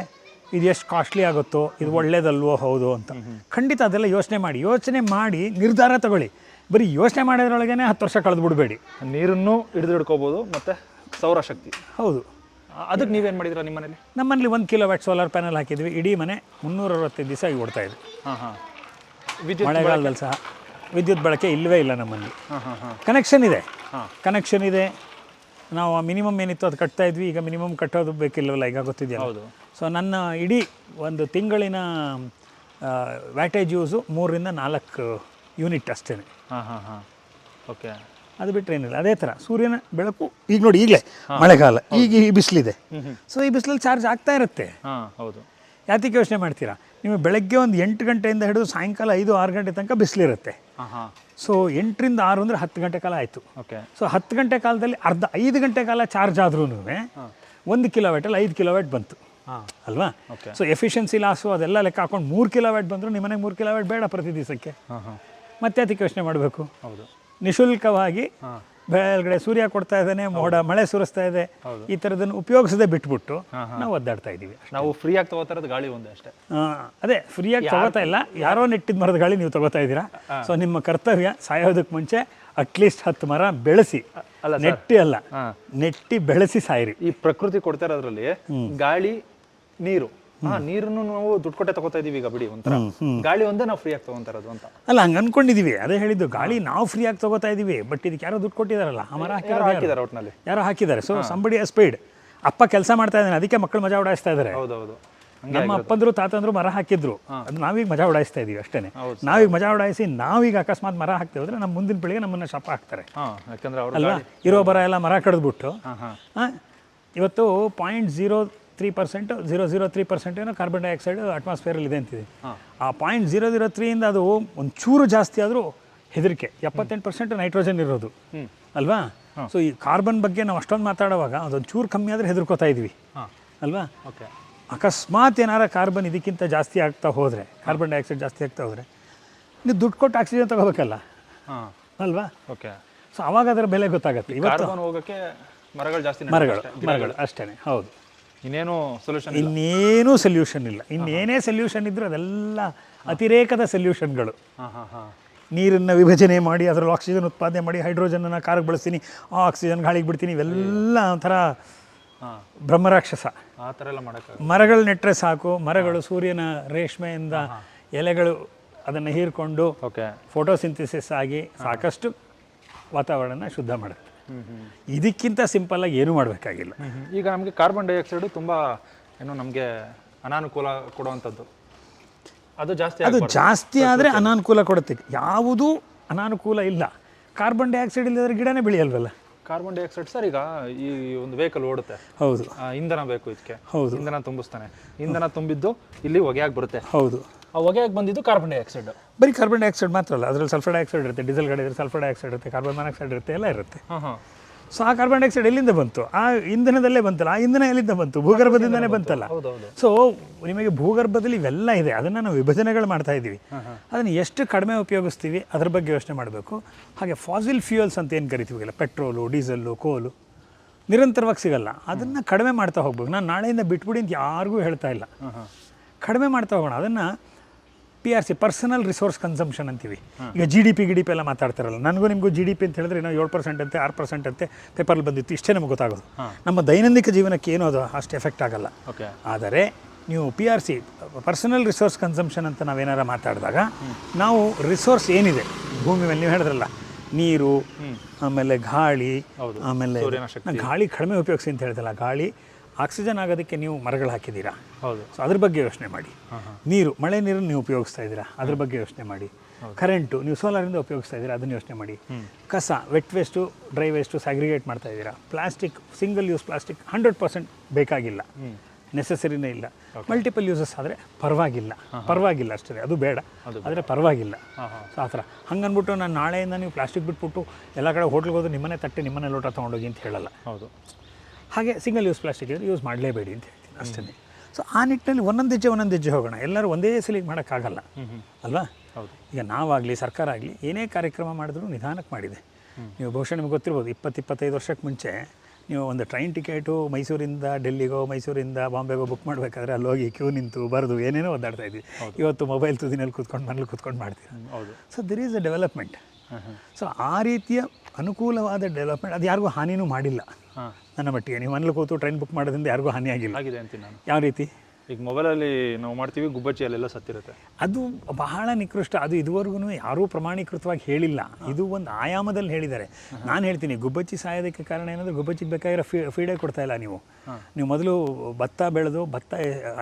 ಇದು ಎಷ್ಟು ಕಾಸ್ಟ್ಲಿ ಆಗುತ್ತೋ ಇದು ಒಳ್ಳೇದಲ್ವೋ ಹೌದು ಅಂತ. ಖಂಡಿತ ಅದೆಲ್ಲ ಯೋಚನೆ ಮಾಡಿ ಯೋಚನೆ ಮಾಡಿ ನಿರ್ಧಾರ ತಗೊಳ್ಳಿ. ಬರೀ ಯೋಚನೆ ಮಾಡೋದ್ರೊಳಗೇ ಹತ್ತು ವರ್ಷ ಕಳೆದು ಬಿಡಬೇಡಿ. ನೀರನ್ನು ಹಿಡಿದು ಹಿಡ್ಕೋಬೋದು ಮತ್ತು ಸೌರಶಕ್ತಿ ಹೌದು. ಅದಕ್ಕೆ ನೀವೇನು ಮಾಡಿದ್ರೆ ನಿಮ್ಮ ಮನೇಲಿ? ನಮ್ಮಲ್ಲಿ ಒಂದು ಕಿಲೋ ವ್ಯಾಟ್ ಸೋಲಾರ್ ಪ್ಯಾನಲ್ ಹಾಕಿದ್ವಿ. ಇಡೀ ಮನೆ ಮುನ್ನೂರ ಅರವತ್ತೈದು ದಿವಸ ಆಗಿ ಓಡ್ತಾ ಇದೆ. ಹಾಂ ಹಾಂ. ವಿದ್ಯುತ್ ಮಳೆಗಾಲದಲ್ಲಿ ಸಹ. ವಿದ್ಯುತ್ ಬಳಕೆ ಇಲ್ಲವೇ ಇಲ್ಲ ನಮ್ಮಲ್ಲಿ. ಹಾಂ ಹಾಂ ಹಾಂ. ಕನೆಕ್ಷನ್ ಇದೆ. ಹಾಂ. ಕನೆಕ್ಷನ್ ಇದೆ. ನಾವು ಮಿನಿಮಮ್ ಏನಿತ್ತು ಅದು ಕಟ್ತಾ ಇದ್ವಿ. ಈಗ ಮಿನಿಮಮ್ ಕಟ್ಟೋದು ಬೇಕಿಲ್ಲವಲ್ಲ ಈಗ ಗೊತ್ತಿದೆಯಲ್ಲ? ಹೌದು. ಸೊ ನನ್ನ ಇಡೀ ಒಂದು ತಿಂಗಳಿನ ವ್ಯಾಟೇಜ್ ಯೂಸು ಮೂರರಿಂದ ನಾಲ್ಕು ಯೂನಿಟ್ ಅಷ್ಟೇ ಹಾಂ ಹಾಂ ಹಾಂ. ಓಕೆ ಅದು ಬಿಟ್ಟರೆ ಏನಿಲ್ಲ. ಅದೇ ಥರ. ಸೂರ್ಯನ ಬೆಳಕು ಈಗ ನೋಡಿ ಈಗಲೇ ಮಳೆಗಾಲ. ಈಗ ಈ ಬಿಸಿಲಿದೆ. ಸೊ ಈ ಬಿಸಿಲಲ್ಲಿ ಚಾರ್ಜ್ ಆಗ್ತಾ ಇರುತ್ತೆ. ಹಾಂ ಹೌದು. ಯಾತಕ್ಕೆ ಯೋಚನೆ ಮಾಡ್ತೀರಾ? ನೀವು ಬೆಳಗ್ಗೆ ಒಂದು ಎಂಟು ಗಂಟೆಯಿಂದ ಹಿಡಿದು ಸಾಯಂಕಾಲ ಐದು ಆರು ಗಂಟೆ ತನಕ ಬಿಸಿಲಿರುತ್ತೆ. ಸೊ ಎಂಟರಿಂದ ಆರು ಅಂದರೆ ಹತ್ತು ಗಂಟೆ ಕಾಲ ಆಯಿತು. ಓಕೆ ಸೊ ಹತ್ತು ಗಂಟೆ ಕಾಲದಲ್ಲಿ ಅರ್ಧ ಐದು ಗಂಟೆ ಕಾಲ ಚಾರ್ಜ್ ಆದ್ರೂ ಒಂದು ಕಿಲೋವ್ಯಾಟಲ್ಲಿ ಐದು ಕಿಲೋವ್ಯಾಟ್ ಬಂತು. ಹಾಂ. ಅಲ್ವಾ. ಸೊ ಎಫಿಷಿಯನ್ಸಿ ಲಾಸು ಅದೆಲ್ಲ ಲೆಕ್ಕ ಹಾಕೊಂಡು ಮೂರು ಕಿಲೋವ್ಯಾಟ್ ಬಂದರೂ ನಿಮ್ಮನೆಗೆ ಮೂರು ಕಿಲೋವ್ಯಾಟ್ ಬೇಡ ಪ್ರತಿ ದಿವಸಕ್ಕೆ. ಹಾಂ ಹಾಂ. ಮತ್ತೆ ಅದಕ್ಕೆ ಯೋಚನೆ ಮಾಡಬೇಕು. ಹೌದು. ನಿಶುಲ್ಕವಾಗಿ ಬೆಳಗಡೆ ಸೂರ್ಯ ಕೊಡ್ತಾ ಇದ್ದಾನೆ ಮೋಡ ಮಳೆ ಸುರಿಸ್ತಾ ಇದೆ ಈ ಥರದನ್ನು ಉಪಯೋಗಿಸದೆ ಬಿಟ್ಬಿಟ್ಟು ನಾವು ಒದ್ದಾಡ್ತಾ ಇದ್ದೀವಿ ನಾವು ಫ್ರೀಯಾಗಿ ತಗೋತಾ ಇರೋದು ಗಾಳಿ ಒಂದೇ ಅಷ್ಟೇ. ಅದೇ ಫ್ರೀಯಾಗಿ ತಗೋತಾ ಇಲ್ಲ ಯಾರೋ ನೆಟ್ಟಿದ ಮರದ ಗಾಳಿ ನೀವು ತಗೋತಾ ಇದ್ದೀರಾ? ಸೊ ನಿಮ್ಮ ಕರ್ತವ್ಯ ಸಾಯೋದಕ್ಕೆ ಮುಂಚೆ ಅಟ್ಲೀಸ್ಟ್ ಹತ್ತು ಮರ ಬೆಳೆಸಿ. ಅಲ್ಲ ನೆಟ್ಟಿ ಅಲ್ಲ. ನೆಟ್ಟಿ ಬೆಳೆಸಿ ಸಾಯಿರಿ. ಈ ಪ್ರಕೃತಿ ಕೊಡ್ತಾ ಇರೋದ್ರಲ್ಲಿ ಗಾಳಿ ನೀರು. ಹಾ ನೀರನ್ನು ನಾವು ದುಡ್ಡು ಕೊಟ್ಟೆ ತಗೋತಾ ಇದೀವಿ ಈಗ ಬಿಡಿ ಒಂಥರ. ಗಾಳಿ ಒಂದೇ ನಾವು ಫ್ರೀ ಆಗಿ ತಗೋತಾರದು ಅಂತ. ಅಲ್ಲ ಹಂಗೆ ಅನ್ಕೊಂಡಿದೀವಿ. ಅದೇ ಹೇಳಿದ್ದು ಗಾಳಿ ನಾವು ಆಗಿ ತಗೋತಾ ಇದೀವಿ. ಬಟ್ ಇದಕ್ಕೆ ಯಾರೋ ದುಡ್ಡು ಕೊಟ್ಟಿದಾರಲ್ಲ ಆ ಮರ ಯಾರು ಹಾಕಿರೋದು ಯಾರು? ಹಾಕಿದ್ದಾರೆ ಒಟ್ಟಿನಲ್ಲಿ ಯಾರೋ ಹಾಕಿದ್ದಾರೆ. ಸೊ ಸಂಬಡಿ ಸ್ಪೀಡ್ ಅಪ್ಪ ಕೆಲಸ ಮಾಡ್ತಾ ಇದ್ದಾನೆ ಅದಕ್ಕೆ ಮಕ್ಕಳು ಮಜಾ ಉಡಾಯಿಸ್ತಾ ಇದ್ದಾರೆ ಹೌದೌದು. ಹಂಗೆ ನಮ್ಮ ಅಪ್ಪಂದ್ರು ತಾತಂದ್ರು ಮರ ಹಾಕಿದ್ರು. ಅದು ನಾವೀಗ ಮಜಾ ಉಡಾಯಿಸ್ತಾ ಇದೀವಿ ಅಷ್ಟೇ ನಾವೀಗ ಮಜಾ ಉಡಾಯಿಸಿ ನಾವೀಗ ಅಕಸ್ಮಾತ್ ಮರ ಹಾಕ್ತೇವೆ ಅಂದ್ರೆ ನಮ್ಮ ಮುಂದಿನ ಪೀಳಿಗೆ ನಮ್ಮನ್ನ ಶಾಪ ಹಾಕ್ತಾರೆ. ಅಲ್ವಾ? ಇರೋ ಬರ ಎಲ್ಲ ಮರ ಕಡ್ದ್ಬಿಟ್ಟು. ಇವತ್ತು point zero three percent zero zero three percent ಏನೋ ಕಾರ್ಬನ್ ಡೈಆಕ್ಸೈಡ್ ಅಟ್ಮಾಸ್ಫಿಯರಲ್ಲಿ ಇದೆ ಅಂತಿದೆ. ಆ ಪಾಯಿಂಟ್ ಜೀರೋ ಜೀರೋ ತ್ರೀಯಿಂದ ಅದು ಒಂದು ಚೂರು ಜಾಸ್ತಿ ಆದರೂ ಹೆದರಿಕೆ. ಎಪ್ಪತ್ತೆಂಟು ಪರ್ಸೆಂಟ್ ನೈಟ್ರೋಜನ್ ಇರೋದು. ಅಲ್ವಾ? ಸೊ ಈ ಕಾರ್ಬನ್ ಬಗ್ಗೆ ನಾವು ಅಷ್ಟೊಂದು ಮಾತಾಡುವಾಗ ಅದೊಂದು ಚೂರು ಕಮ್ಮಿ ಆದರೆ ಹೆದರ್ಕೋತಾ ಇದ್ವಿ. ಅಲ್ವಾ? ಓಕೆ. ಅಕಸ್ಮಾತ್ ಏನಾರ ಕಾರ್ಬನ್ ಇದಕ್ಕಿಂತ ಜಾಸ್ತಿ ಆಗ್ತಾ ಹೋದರೆ ಕಾರ್ಬನ್ ಡೈಆಕ್ಸೈಡ್ ಜಾಸ್ತಿ ಆಗ್ತಾ ಹೋದರೆ ನೀವು ದುಡ್ಡು ಕೊಟ್ಟು ಆಕ್ಸಿಜನ್ ತಗೋಬೇಕಲ್ಲ? ಅಲ್ವಾ? ಓಕೆ. ಸೊ ಅವಾಗ ಅದರ ಬೆಲೆ ಗೊತ್ತಾಗುತ್ತೆ. ಇವತ್ತು ಹೋಗೋಕ್ಕೆ ಮರಗಳು ಜಾಸ್ತಿ ಮರಗಳು. ಮರಗಳು ಅಷ್ಟೇ ಹೌದು. ಇನ್ನೇನು ಸೊಲ್ಯೂಷನ್ ಇನ್ನೇನೂ ಸೊಲ್ಯೂಷನ್ ಇಲ್ಲ. ಇನ್ನೇನೇ ಸೊಲ್ಯೂಷನ್ ಇದ್ರೆ ಅದೆಲ್ಲ ಅತಿರೇಕದ ಸೊಲ್ಯೂಷನ್ಗಳು ಹಾ ಹಾ ಹಾ. ನೀರನ್ನು ವಿಭಜನೆ ಮಾಡಿ ಅದರಲ್ಲಿ ಆಕ್ಸಿಜನ್ ಉತ್ಪಾದನೆ ಮಾಡಿ ಹೈಡ್ರೋಜನನ್ನು ಕಾರ್ಗೆ ಬಳಸ್ತೀನಿ ಆ ಆಕ್ಸಿಜನ್ ಗಾಳಿಗೆ ಬಿಡ್ತೀನಿ ಇವೆಲ್ಲ ಒಂಥರ ಬ್ರಹ್ಮರಾಕ್ಷಸ. ಆ ಥರ ಎಲ್ಲ ಮರಗಳು ನೆಟ್ಟರೆ ಸಾಕು ಮರಗಳು ಸೂರ್ಯನ ರೇಷ್ಮೆಯಿಂದ ಎಲೆಗಳು ಅದನ್ನು ಹೀರ್ಕೊಂಡು ಓಕೆ ಫೋಟೋಸಿಂಥಸಿಸ್ ಆಗಿ ಸಾಕಷ್ಟು ವಾತಾವರಣ ಶುದ್ಧ ಮಾಡುತ್ತೆ. ಇದಕ್ಕಿಂತ ಸಿಂಪಲ್ಲಾಗಿ ಏನೂ ಮಾಡಬೇಕಾಗಿಲ್ಲ. ಈಗ ನಮಗೆ ಕಾರ್ಬನ್ ಡೈಆಕ್ಸೈಡ್ ತುಂಬ ಏನು ನಮಗೆ ಅನಾನುಕೂಲ ಕೊಡುವಂಥದ್ದು. ಅದು ಜಾಸ್ತಿ ಅದು ಜಾಸ್ತಿ ಆದರೆ ಅನಾನುಕೂಲ ಕೊಡುತ್ತೆ. ಯಾವುದೂ ಅನಾನುಕೂಲ ಇಲ್ಲ. ಕಾರ್ಬನ್ ಡೈಆಕ್ಸೈಡ್ ಇಲ್ಲದ್ರೆ ಗಿಡನೇ ಬೆಳೆಯಲ್ವಲ್ಲ? ಕಾರ್ಬನ್ ಡೈಆಕ್ಸೈಡ್ ಸರ್ ಈಗ ಈ ಒಂದು ವೆಹಿಕಲ್ ಓಡುತ್ತೆ. ಹೌದು. ಇಂಧನ ಬೇಕು ಇದಕ್ಕೆ. ಹೌದು. ಇಂಧನ ತುಂಬಿಸ್ತಾನೆ. ಇಂಧನ ತುಂಬಿದ್ದು ಇಲ್ಲಿ ಹೊಗೆಯಾಗಿ ಬರುತ್ತೆ. ಹೌದು. ಆ ಹೊಗೆಯಾಗಿ ಬಂದಿದ್ದು ಕಾರ್ಬನ್ ಡೈಆಕ್ಸೈಡ್ ಬರೀ ಕಾರ್ಬನ್ ಡೈಆಕ್ಸೈಡ್ ಮಾತ್ರ ಅಲ್ಲ ಅದರಲ್ಲಿ ಸಲ್ಫರ್ ಡೈಆಕ್ಸೈಡ್ ಇರುತ್ತೆ ಡೀಸೆಲ್ ಗಾಡಿ ಇದ್ರೆ ಸಲ್ಫರ್ ಡೈಆಕ್ಸೈಡ್ ಇರುತ್ತೆ ಕಾರ್ಬನ್ ಮಾನಾಕ್ಸೈಡ್ ಇರುತ್ತೆ ಎಲ್ಲ ಇರುತ್ತೆ. ಹಾಂ ಹಾಂ. ಸೊ ಆ ಕಾರ್ಬನ್ ಡೈಆಕ್ಸೈಡ್ ಎಲ್ಲಿಂದ ಬಂತು? ಆ ಇಂಧನದಲ್ಲೇ ಬಂತಲ್ಲ ಆ ಇಂಧನ ಎಲ್ಲಿಂದ ಬಂತು? ಭೂಗರ್ಭದಿಂದನೇ ಬಂತಲ್ಲ. ಸೊ ನಿಮಗೆ ಭೂಗರ್ಭದಲ್ಲಿ ಇವೆಲ್ಲ ಇದೆ ಅದನ್ನು ನಾವು ವಿಭಜನೆಗಳು ಮಾಡ್ತಾ ಇದ್ದೀವಿ. ಅದನ್ನು ಎಷ್ಟು ಕಡಿಮೆ ಉಪಯೋಗಿಸ್ತೀವಿ ಅದ್ರ ಬಗ್ಗೆ ಯೋಚನೆ ಮಾಡಬೇಕು. ಹಾಗೆ ಫಾಸಿಲ್ ಫ್ಯೂಯಲ್ಸ್ ಅಂತ ಏನು ಕರಿತೀವಿಲ್ಲ ಪೆಟ್ರೋಲು ಡೀಸೆಲ್ಲು ಕೋಲು. ನಿರಂತರವಾಗಿ ಸಿಗಲ್ಲ. ಅದನ್ನು ಕಡಿಮೆ ಮಾಡ್ತಾ ಹೋಗ್ಬೇಕು. ನಾನು ನಾಳೆಯಿಂದ ಬಿಟ್ಬಿಡಿ ಅಂತ ಯಾರಿಗೂ ಹೇಳ್ತಾ ಇಲ್ಲ. ಕಡಿಮೆ ಮಾಡ್ತಾ ಹೋಗೋಣ. ಅದನ್ನು P R C personal resource consumption ಅಂತೀವಿ. ಈಗ G D P G D P ಎಲ್ಲ ಮಾತಾಡ್ತಾರಲ್ಲ ನನಗೂ ನಿಮಗೂ ಜಿ ಡಿ ಪಿ ಅಂತ ಹೇಳಿದ್ರೆ ನಾವು ಏಳು ಪರ್ಸೆಂಟ್ ಅಂತೆ ಆರು ಪರ್ಸೆಂಟ್ ಅಂತೆ ಪೇಪರಲ್ಲಿ ಬಂದಿತ್ತು ಇಷ್ಟೇ ನಮಗೆ ಗೊತ್ತಾಗೋದು. ನಮ್ಮ ದೈನಂದಿಕ ಜೀವನಕ್ಕೆ ಏನೋ ಅದು ಅಷ್ಟು ಎಫೆಕ್ಟ್ ಆಗಲ್ಲ. ಓಕೆ ಆದರೆ ನೀವು P R C personal resource consumption ಅಂತ ನಾವೇನಾರ ಮಾತಾಡಿದಾಗ ನಾವು ರಿಸೋರ್ಸ್ ಏನಿದೆ ಭೂಮಿ ಮೇಲೆ ನೀವು ಹೇಳಿದ್ರಲ್ಲ ನೀರು ಆಮೇಲೆ ಗಾಳಿ ಆಮೇಲೆ ಗಾಳಿ ಕಡಿಮೆ ಉಪಯೋಗಿಸಿ ಅಂತ ಹೇಳ್ತಲ್ಲ ಗಾಳಿ ಆಕ್ಸಿಜನ್ ಆಗೋದಕ್ಕೆ ನೀವು ಮರಗಳು ಹಾಕಿದ್ದೀರಾ? ಹೌದು. ಸೊ ಅದ್ರ ಬಗ್ಗೆ ಯೋಚನೆ ಮಾಡಿ. ನೀರು ಮಳೆ ನೀರನ್ನು ನೀವು ಉಪಯೋಗಿಸ್ತಾ ಇದ್ದೀರಾ? ಅದ್ರ ಬಗ್ಗೆ ಯೋಚನೆ ಮಾಡಿ. ಕರೆಂಟು ನೀವು ಸೋಲಾರಿಂದ ಉಪಯೋಗಿಸ್ತಾ ಇದ್ದೀರಾ? ಅದನ್ನು ಯೋಚನೆ ಮಾಡಿ. ಕಸ wet waste dry waste segregate ಮಾಡ್ತಾ ಇದ್ದೀರಾ? Plastic single use plastic hundred percent ಬೇಕಾಗಿಲ್ಲ. ನೆಸೆಸರಿನೇ ಇಲ್ಲ. ಮಲ್ಟಿಪಲ್ ಯೂಸಸ್ ಆದರೆ ಪರವಾಗಿಲ್ಲ. ಪರವಾಗಿಲ್ಲ ಅಷ್ಟೇ. ಅದು ಬೇಡ. ಆದರೆ ಪರವಾಗಿಲ್ಲ. ಸೊ ಆ ಥರ. ಹಂಗನ್ಬಿಟ್ಟು ನಾನು ನಾಳೆಯಿಂದ ನೀವು ಪ್ಲಾಸ್ಟಿಕ್ ಬಿಟ್ಬಿಟ್ಟು ಎಲ್ಲ ಕಡೆ ಹೋಟ್ಲಿಗೆ ಹೋದ್ರೆ ನಿಮ್ಮನೆ ತಟ್ಟೆ ನಿಮ್ಮನೆ ಲೋಟ ತೊಗೊಂಡೋಗಿ ಅಂತ ಹೇಳಲ್ಲ. ಹೌದು. ಹಾಗೆ ಸಿಂಗಲ್ ಯೂಸ್ ಪ್ಲಾಸ್ಟಿಕ್ ಇದ್ರೆ ಯೂಸ್ ಮಾಡಲೇಬೇಡಿ ಅಂತ ಹೇಳ್ತೀನಿ ಅಷ್ಟೇ. ಸೊ ಆ ನಿಟ್ಟಿನಲ್ಲಿ ಒಂದೊಂದು ಹೆಜ್ಜೆ ಒಂದೊಂದು ಹೆಜ್ಜೆ ಹೋಗೋಣ. ಎಲ್ಲರೂ ಒಂದೇ ಸಲಿಗೆ ಮಾಡೋಕ್ಕಾಗಲ್ಲ. ಅಲ್ವಾ? ಹೌದು. ಈಗ ನಾವಾಗಲಿ ಸರ್ಕಾರ ಆಗಲಿ ಏನೇ ಕಾರ್ಯಕ್ರಮ ಮಾಡಿದ್ರು ನಿಧಾನಕ್ಕೆ ಮಾಡಿದೆ. ನೀವು ಬಹುಶಃ ನಿಮ್ಗೆ ಗೊತ್ತಿರ್ಬೋದು ಇಪ್ಪತ್ತು ಇಪ್ಪತ್ತೈದು ವರ್ಷಕ್ಕೆ ಮುಂಚೆ ನೀವು ಒಂದು ಟ್ರೈನ್ ಟಿಕೆಟು ಮೈಸೂರಿಂದ ಡೆಲ್ಲಿಗೋ ಮೈಸೂರಿಂದ ಬಾಂಬೆಗೋ ಬುಕ್ ಮಾಡಬೇಕಾದ್ರೆ ಅಲ್ಲಿ ಹೋಗಿ ಕ್ಯೂ ನಿಂತು ಬರೆದು ಏನೇನೋ ಒದ್ದಾಡ್ತಾ ಇದ್ವಿ ಇವತ್ತು ಮೊಬೈಲ್ ತುದಿನಲ್ಲಿ ಕೂತ್ಕೊಂಡು ಮನೇಲಿ ಕೂತ್ಕೊಂಡು ಮಾಡ್ತೀರಾ? ಹೌದು. So there is a development so ಆ ರೀತಿಯ ಅನುಕೂಲವಾದ ಡೆವಲಪ್ಮೆಂಟ್ ಅದು ಯಾರಿಗೂ ಹಾನಿನೂ ಮಾಡಿಲ್ಲ. ನನ್ನ ಮಟ್ಟಿಗೆ. ನೀವು ಮನೇಲಿ ಕೂತು ಟ್ರೈನ್ ಬುಕ್ ಮಾಡೋದ್ರಿಂದ ಯಾರಿಗೂ ಹಾನಿಯಾಗಿಲ್ಲ ಯಾವ ರೀತಿ? ಈಗ ಮೊಬೈಲಲ್ಲಿ ನಾವು ಮಾಡ್ತೀವಿ ಗುಬ್ಬಚ್ಚಿ ಅಲ್ಲೆಲ್ಲ ಸತ್ತಿರುತ್ತೆ. ಅದು ಬಹಳ ನಿಕೃಷ್ಟ. ಅದು ಇದುವರೆಗೂ ಯಾರೂ ಪ್ರಮಾಣೀಕೃತವಾಗಿ ಹೇಳಿಲ್ಲ. ಇದು ಒಂದು ಆಯಾಮದಲ್ಲಿ ಹೇಳಿದ್ದಾರೆ. ನಾನು ಹೇಳ್ತೀನಿ ಗುಬ್ಬಚ್ಚಿ ಸಾಯೋದಕ್ಕೆ ಕಾರಣ ಏನಂದ್ರೆ ಗುಬ್ಬಚ್ಚಿಗೆ ಬೇಕಾಗಿರೋ ಫೀ ಫೀಡೇ ಕೊಡ್ತಾ ಇಲ್ಲ ನೀವು. ನೀವು ಮೊದಲು ಭತ್ತ ಬೆಳೆದು ಭತ್ತ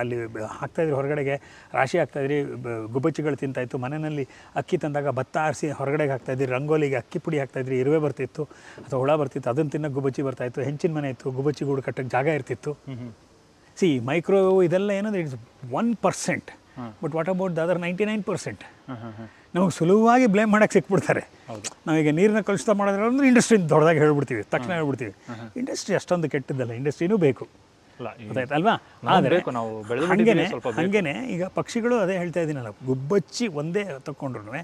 ಅಲ್ಲಿ ಹಾಕ್ತಾ ಹಾಕ್ತಾಯಿದ್ರಿ ಹೊರಗಡೆಗೆ ರಾಶಿ ಹಾಕ್ತಾಯಿದ್ರಿ ಇದ್ರಿ ಗುಬ್ಬಚ್ಚಿಗಳು ತಿಂತಾಯಿತ್ತು ಮನೆಯಲ್ಲಿ ಅಕ್ಕಿ ತಂದಾಗ ಭತ್ತ ಆರಿಸಿ ಹೊರಗಡೆಗೆ ಹಾಕ್ತಾಯಿದ್ರಿ ರಂಗೋಲಿಗೆ ಅಕ್ಕಿ ಪುಡಿ ಹಾಕ್ತಾಯಿದ್ರಿ ಇರುವೆ ಬರ್ತಿತ್ತು ಅಥವಾ ಹುಳ ಬರ್ತಿತ್ತು ಅದನ್ನು ತಿನ್ನೋಕೆ ಗುಬ್ಬಚ್ಚಿ ಬರ್ತಾಯಿತ್ತು ಹೆಂಚಿನ ಮನೆ ಇತ್ತು ಗುಬ್ಬಚ್ಚಿ ಗೂಡು ಕಟ್ಟಕ್ಕೆ ಜಾಗ ಇರ್ತಿತ್ತು. ಸಿ ಮೈಕ್ರೋವೇವ್ ಇದೆಲ್ಲ ಏನಂದ್ರೆ it's one percent but what about the other ninety nine percent ನಮಗೆ ಸುಲಭವಾಗಿ ಬ್ಲೇಮ್ ಮಾಡೋಕ್ಕೆ ಸಿಕ್ಬಿಡ್ತಾರೆ. ನಾವೀಗ ನೀರನ್ನ ಕಲುಷಿತ ಮಾಡೋದ್ರ ಅಂದ್ರೆ ಇಂಡಸ್ಟ್ರಿ ದೊಡ್ಡದಾಗಿ ಹೇಳ್ಬಿಡ್ತೀವಿ ತಕ್ಷಣ ಹೇಳ್ಬಿಡ್ತೀವಿ. ಇಂಡಸ್ಟ್ರಿ ಅಷ್ಟೊಂದು ಕೆಟ್ಟದ್ದಲ್ಲ ಇಂಡಸ್ಟ್ರಿನೂ ಬೇಕು. ಆದರೆ ಬೆಳೆದು ಹಂಗೇನೆ ಈಗ ಪಕ್ಷಿಗಳು ಅದೇ ಹೇಳ್ತಾ ಇದ್ದೀನಲ್ಲ ಗುಬ್ಬಚ್ಚಿ ಒಂದೇ ತಗೊಂಡ್ರು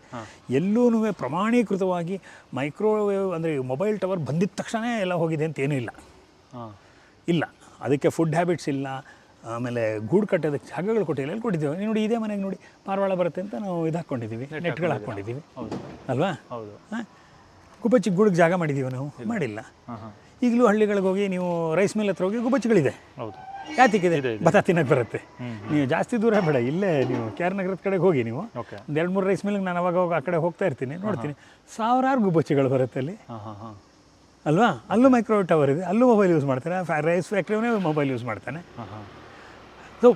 ಎಲ್ಲೂ ಪ್ರಮಾಣೀಕೃತವಾಗಿ ಮೈಕ್ರೋವೇವ್ ಅಂದರೆ ಮೊಬೈಲ್ ಟವರ್ ಬಂದಿದ ತಕ್ಷಣ ಎಲ್ಲ ಹೋಗಿದೆ ಅಂತ ಏನೂ ಇಲ್ಲ. ಇಲ್ಲ. ಅದಕ್ಕೆ ಫುಡ್ ಹ್ಯಾಬಿಟ್ಸ್ ಇಲ್ಲ ಆಮೇಲೆ ಗೂಡು ಕಟ್ಟೋದಕ್ಕೆ ಜಾಗಗಳು ಕೊಟ್ಟಿಲ್ಲ ಎಲ್ಲಿ ಕೊಟ್ಟಿದ್ದೀವಿ? ನೋಡಿ ಇದೇ ಮನೆಗೆ ನೋಡಿ ಪಾರವಾಳ ಬರುತ್ತೆ ಅಂತ ನಾವು ಇದು ಹಾಕ್ಕೊಂಡಿದ್ದೀವಿ ನೆಟ್ಗಳು ಹಾಕ್ಕೊಂಡಿದ್ದೀವಿ. ಅಲ್ವಾ? ಹಾಂ? ಗುಬ್ಬಚ್ಚಿ ಗೂಡಿಗೆ ಜಾಗ ಮಾಡಿದ್ದೀವಿ ನಾವು? ಮಾಡಿಲ್ಲ. ಈಗಲೂ ಹಳ್ಳಿಗಳಿಗೆ ಹೋಗಿ ನೀವು ರೈಸ್ ಮಿಲ್ ಹತ್ರ ಹೋಗಿ ಗುಬ್ಬಚ್ಚಿಗಳಿದೆ. ಹೌದು. ಯಾತಿಗಿದೆ ಭತ್ತ ತಿನ್ನಕ್ಕೆ ಬರುತ್ತೆ. ನೀವು ಜಾಸ್ತಿ ದೂರ ಬೇಡ ಇಲ್ಲೇ ನೀವು ಕೆ ಆರ್ ನಗರದ ಕಡೆಗೆ ಹೋಗಿ ನೀವು. ಒಂದು ಎರಡು ಮೂರು ರೈಸ್ ಮಿಲ್ಗೆ ನಾನು ಅವಾಗ ಹೋಗಿ ಆ ಕಡೆ ಹೋಗ್ತಾ ಇರ್ತೀನಿ ನೋಡ್ತೀನಿ. ಸಾವಿರಾರು ಗುಬ್ಬಚ್ಚಿಗಳು ಬರುತ್ತೆ ಅಲ್ಲಿ. ಹಾಂ ಹಾಂ ಹಾಂ. ಅಲ್ವಾ? ಅಲ್ಲೂ ಮೈಕ್ರೋವೇವ್ ಟವರ್ ಇದೆ. ಅಲ್ಲೂ ಮೊಬೈಲ್ ಯೂಸ್ ಮಾಡ್ತಾರೆ. ರೈಸ್ ಫ್ಯಾಕ್ಟ್ರಿನೇ ಮೊಬೈಲ್ ಯೂಸ್ ಮಾಡ್ತಾನೆ. ಸೊ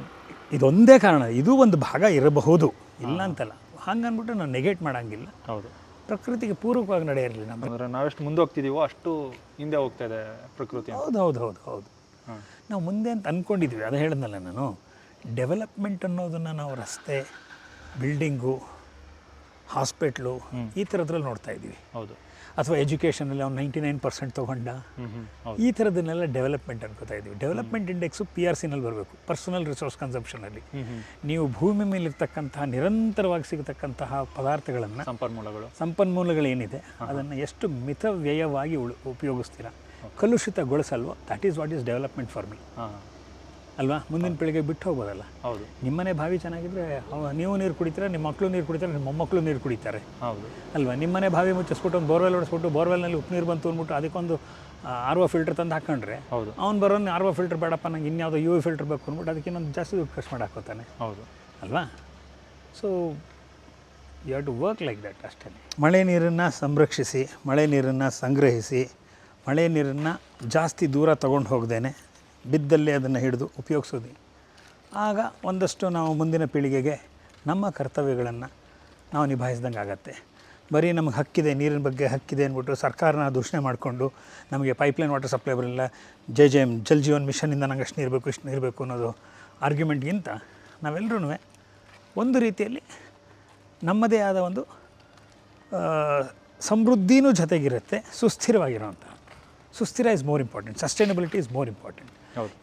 ಇದೊಂದೇ ಕಾರಣ. ಇದು ಒಂದು ಭಾಗ ಇರಬಹುದು. ಇಲ್ಲ ಅಂತಲ್ಲ. ಹಂಗನ್ಬಿಟ್ಟು ನಾವು ನೆಗೆಟ್ ಮಾಡೋಂಗಿಲ್ಲ. ಹೌದು. ಪ್ರಕೃತಿಗೆ ಪೂರಕವಾಗಿ ನಡೆಯಿರಲಿ ನಮ್ಮ ಅಂದರೆ ನಾವೆಷ್ಟು ಮುಂದೆ ಹೋಗ್ತಿದ್ದೀವೋ ಅಷ್ಟು ಹಿಂದೆ ಹೋಗ್ತಾ ಇದೆ ಪ್ರಕೃತಿ ಹೌದು ಹೌದು ಹೌದು ಹೌದು. ನಾವು ಮುಂದೆ ಅಂತ ಅಂದ್ಕೊಂಡಿದ್ವಿ ಅದು ಹೇಳಿದ್ನಲ್ಲ ನಾನು. ಡೆವಲಪ್ಮೆಂಟ್ ಅನ್ನೋದನ್ನು ನಾವು ರಸ್ತೆ ಬಿಲ್ಡಿಂಗು ಹಾಸ್ಪಿಟ್ಲು ಈ ಥರದ್ರಲ್ಲಿ ನೋಡ್ತಾ ಇದ್ದೀವಿ ಹೌದು. ಅಥವಾ ಎಜುಕೇಷನಲ್ಲಿ ಅವ್ನು ನೈಂಟಿ ನೈನ್ ಪರ್ಸೆಂಟ್ ತೊಗೊಂಡ. ಈ ಥರದನ್ನೆಲ್ಲ ಡೆವಲಪ್ಮೆಂಟ್ ಅನ್ಕೋತಾ ಇದ್ದೀವಿ ಡೆವಲಪ್ಮೆಂಟ್ ಇಂಡೆಕ್ಸು ಪಿ ಆರ್ ಸಿನಲ್ಲಿ ಬರಬೇಕು ಪರ್ಸನಲ್ ರಿಸೋರ್ಸ್ ಕನ್ಸಂಪ್ಷನಲ್ಲಿ. ನೀವು ಭೂಮಿ ಮೇಲಿರ್ತಕ್ಕಂತಹ ನಿರಂತರವಾಗಿ ಸಿಗತಕ್ಕಂತಹ ಪದಾರ್ಥಗಳನ್ನು ಸಂಪನ್ಮೂಲಗಳು. ಸಂಪನ್ಮೂಲಗಳೇನಿದೆ ಅದನ್ನು ಎಷ್ಟು ಮಿತವ್ಯಯವಾಗಿ ಉಳು ಉಪಯೋಗಿಸ್ತೀರಾ? ಕಲುಷಿತಗೊಳಿಸಲ್ವೋ that is what is development for me ಹಾಂ. ಅಲ್ವಾ? ಮುಂದಿನ ಪೀಳಿಗೆ ಬಿಟ್ಟು ಹೋಗ್ಬೋದಲ್ಲ? ಹೌದು. ನಿಮ್ಮನೆ ಬಾವಿ ಚೆನ್ನಾಗಿದ್ರೆ ಅವ- ನೀವು ನೀರು ಕುಡಿತೀರ ನಿಮ್ಮ ಮಕ್ಕಳು ನೀರು ಕುಡಿತಾರೆ ನಿಮ್ಮ ಮೊಮ್ಮಕ್ಕಳು ನೀರು ಕುಡಿತಾರೆ. ಹೌದು. ಅಲ್ವಾ? ನಿಮ್ಮನೆ ಬಾವಿ ಮುಚ್ಚಿಸ್ಬಿಟ್ಟು ಒಂದು ಬೋರ್ವೆಲ್ ಹೊಡಿಸ್ಬಿಟ್ಟು ಬೋರ್ವೆಲ್ನಲ್ಲಿ ಉಪ್ಪು ನೀರು ಬಂತು ಅಂದ್ಬಿಟ್ಟು ಅದಕ್ಕೊಂದು ಆರ್ ಒ ಫಿಲ್ಟರ್ ತಂದು ಹಾಕೊಂಡ್ರೆ ಹೌದು. ಅವ್ನು ಬರೋನು ಆರ್ ಒ ಫಿಲ್ಟರ್ ಬೇಡಪ್ಪ ನಂಗೆ ಇನ್ಯಾವುದೋ ಯು ಫಿಲ್ಟರ್ ಬೇಕು ಅಂದ್ಬಿಟ್ಟು ಅದಕ್ಕೆ ಇನ್ನೊಂದು ಜಾಸ್ತಿ ದುಡ್ಡು ಖರ್ಚು ಮಾಡಿ ಹಾಕೋತಾನೆ. ಹೌದು. ಅಲ್ವಾ? So you have to work like that ಅಷ್ಟೇ. ಮಳೆ ನೀರನ್ನು ಸಂರಕ್ಷಿಸಿ ಮಳೆ ನೀರನ್ನು ಸಂಗ್ರಹಿಸಿ ಮಳೆ ನೀರನ್ನು ಜಾಸ್ತಿ ದೂರ ತಗೊಂಡು ಹೋಗ್ದೇನೆ ಬಿದ್ದಲ್ಲಿ ಅದನ್ನು ಹಿಡಿದು ಉಪಯೋಗಿಸೋದು. ಆಗ ಒಂದಷ್ಟು ನಾವು ಮುಂದಿನ ಪೀಳಿಗೆಗೆ ನಮ್ಮ ಕರ್ತವ್ಯಗಳನ್ನು ನಾವು ನಿಭಾಯಿಸ್ದಂಗೆ ಆಗತ್ತೆ. ಬರೀ ನಮಗೆ ಹಕ್ಕಿದೆ, ನೀರಿನ ಬಗ್ಗೆ ಹಕ್ಕಿದೆ ಅಂದ್ಬಿಟ್ಟು ಸರ್ಕಾರನ ದೂಷಣೆ ಮಾಡಿಕೊಂಡು ನಮಗೆ ಪೈಪ್ಲೈನ್ ವಾಟರ್ ಸಪ್ಲೈ ಬರಲಿಲ್ಲ J J M Jal Jeevan ಮಿಷನಿಂದ ನಂಗೆ ಅಷ್ಟು ನೀರು ಬೇಕು, ಇಷ್ಟು ನೀರು ಬೇಕು ಅನ್ನೋದು ಆರ್ಗ್ಯುಮೆಂಟ್ಗಿಂತ ನಾವೆಲ್ಲರೂ ಒಂದು ರೀತಿಯಲ್ಲಿ ನಮ್ಮದೇ ಆದ ಒಂದು ಸಮೃದ್ಧಿನೂ ಜೊತೆಗಿರುತ್ತೆ ಸುಸ್ಥಿರವಾಗಿರೋವಂಥ ಸುಸ್ಥಿರ is more important sustainability is more important.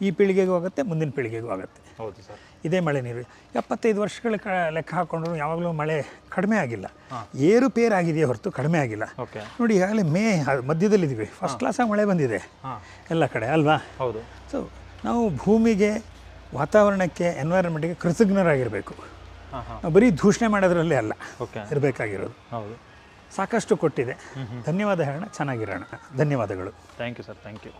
ಈ ಪೀಳಿಗೆಗೂ ಆಗುತ್ತೆ ಮುಂದಿನ ಪೀಳಿಗೆಗೂ ಆಗುತ್ತೆ. ಹೌದು ಸರ್. ಇದೇ ಮಳೆ ನೀರು. ಎಪ್ಪತ್ತೈದು ವರ್ಷಗಳ ಲೆಕ್ಕ ಹಾಕೊಂಡ್ರು ಯಾವಾಗಲೂ ಮಳೆ ಕಡಿಮೆ ಆಗಿಲ್ಲ. ಏರುಪೇರು ಆಗಿದೆಯೇ ಹೊರತು ಕಡಿಮೆ ಆಗಿಲ್ಲ. ಓಕೆ. ನೋಡಿ ಈಗಾಗಲೇ ಮೇ ಮಧ್ಯದಲ್ಲಿದ್ದೀವಿ ಫಸ್ಟ್ ಕ್ಲಾಸಾಗಿ ಮಳೆ ಬಂದಿದೆ. ಎಲ್ಲ ಕಡೆ ಅಲ್ವಾ? ಹೌದು. ಸೊ ನಾವು ಭೂಮಿಗೆ ವಾತಾವರಣಕ್ಕೆ ಎನ್ವೈರನ್ಮೆಂಟ್ಗೆ ಕೃತಜ್ಞರಾಗಿರಬೇಕು. ಬರೀ ದೂಷಣೆ ಮಾಡೋದ್ರಲ್ಲೇ ಅಲ್ಲ ಇರಬೇಕಾಗಿರೋದು. ಹೌದು. ಸಾಕಷ್ಟು ಕೊಟ್ಟಿದೆ. ಧನ್ಯವಾದ ಹೇಳೋಣ ಚೆನ್ನಾಗಿರೋಣ. ಧನ್ಯವಾದಗಳು. Thank you sir thank you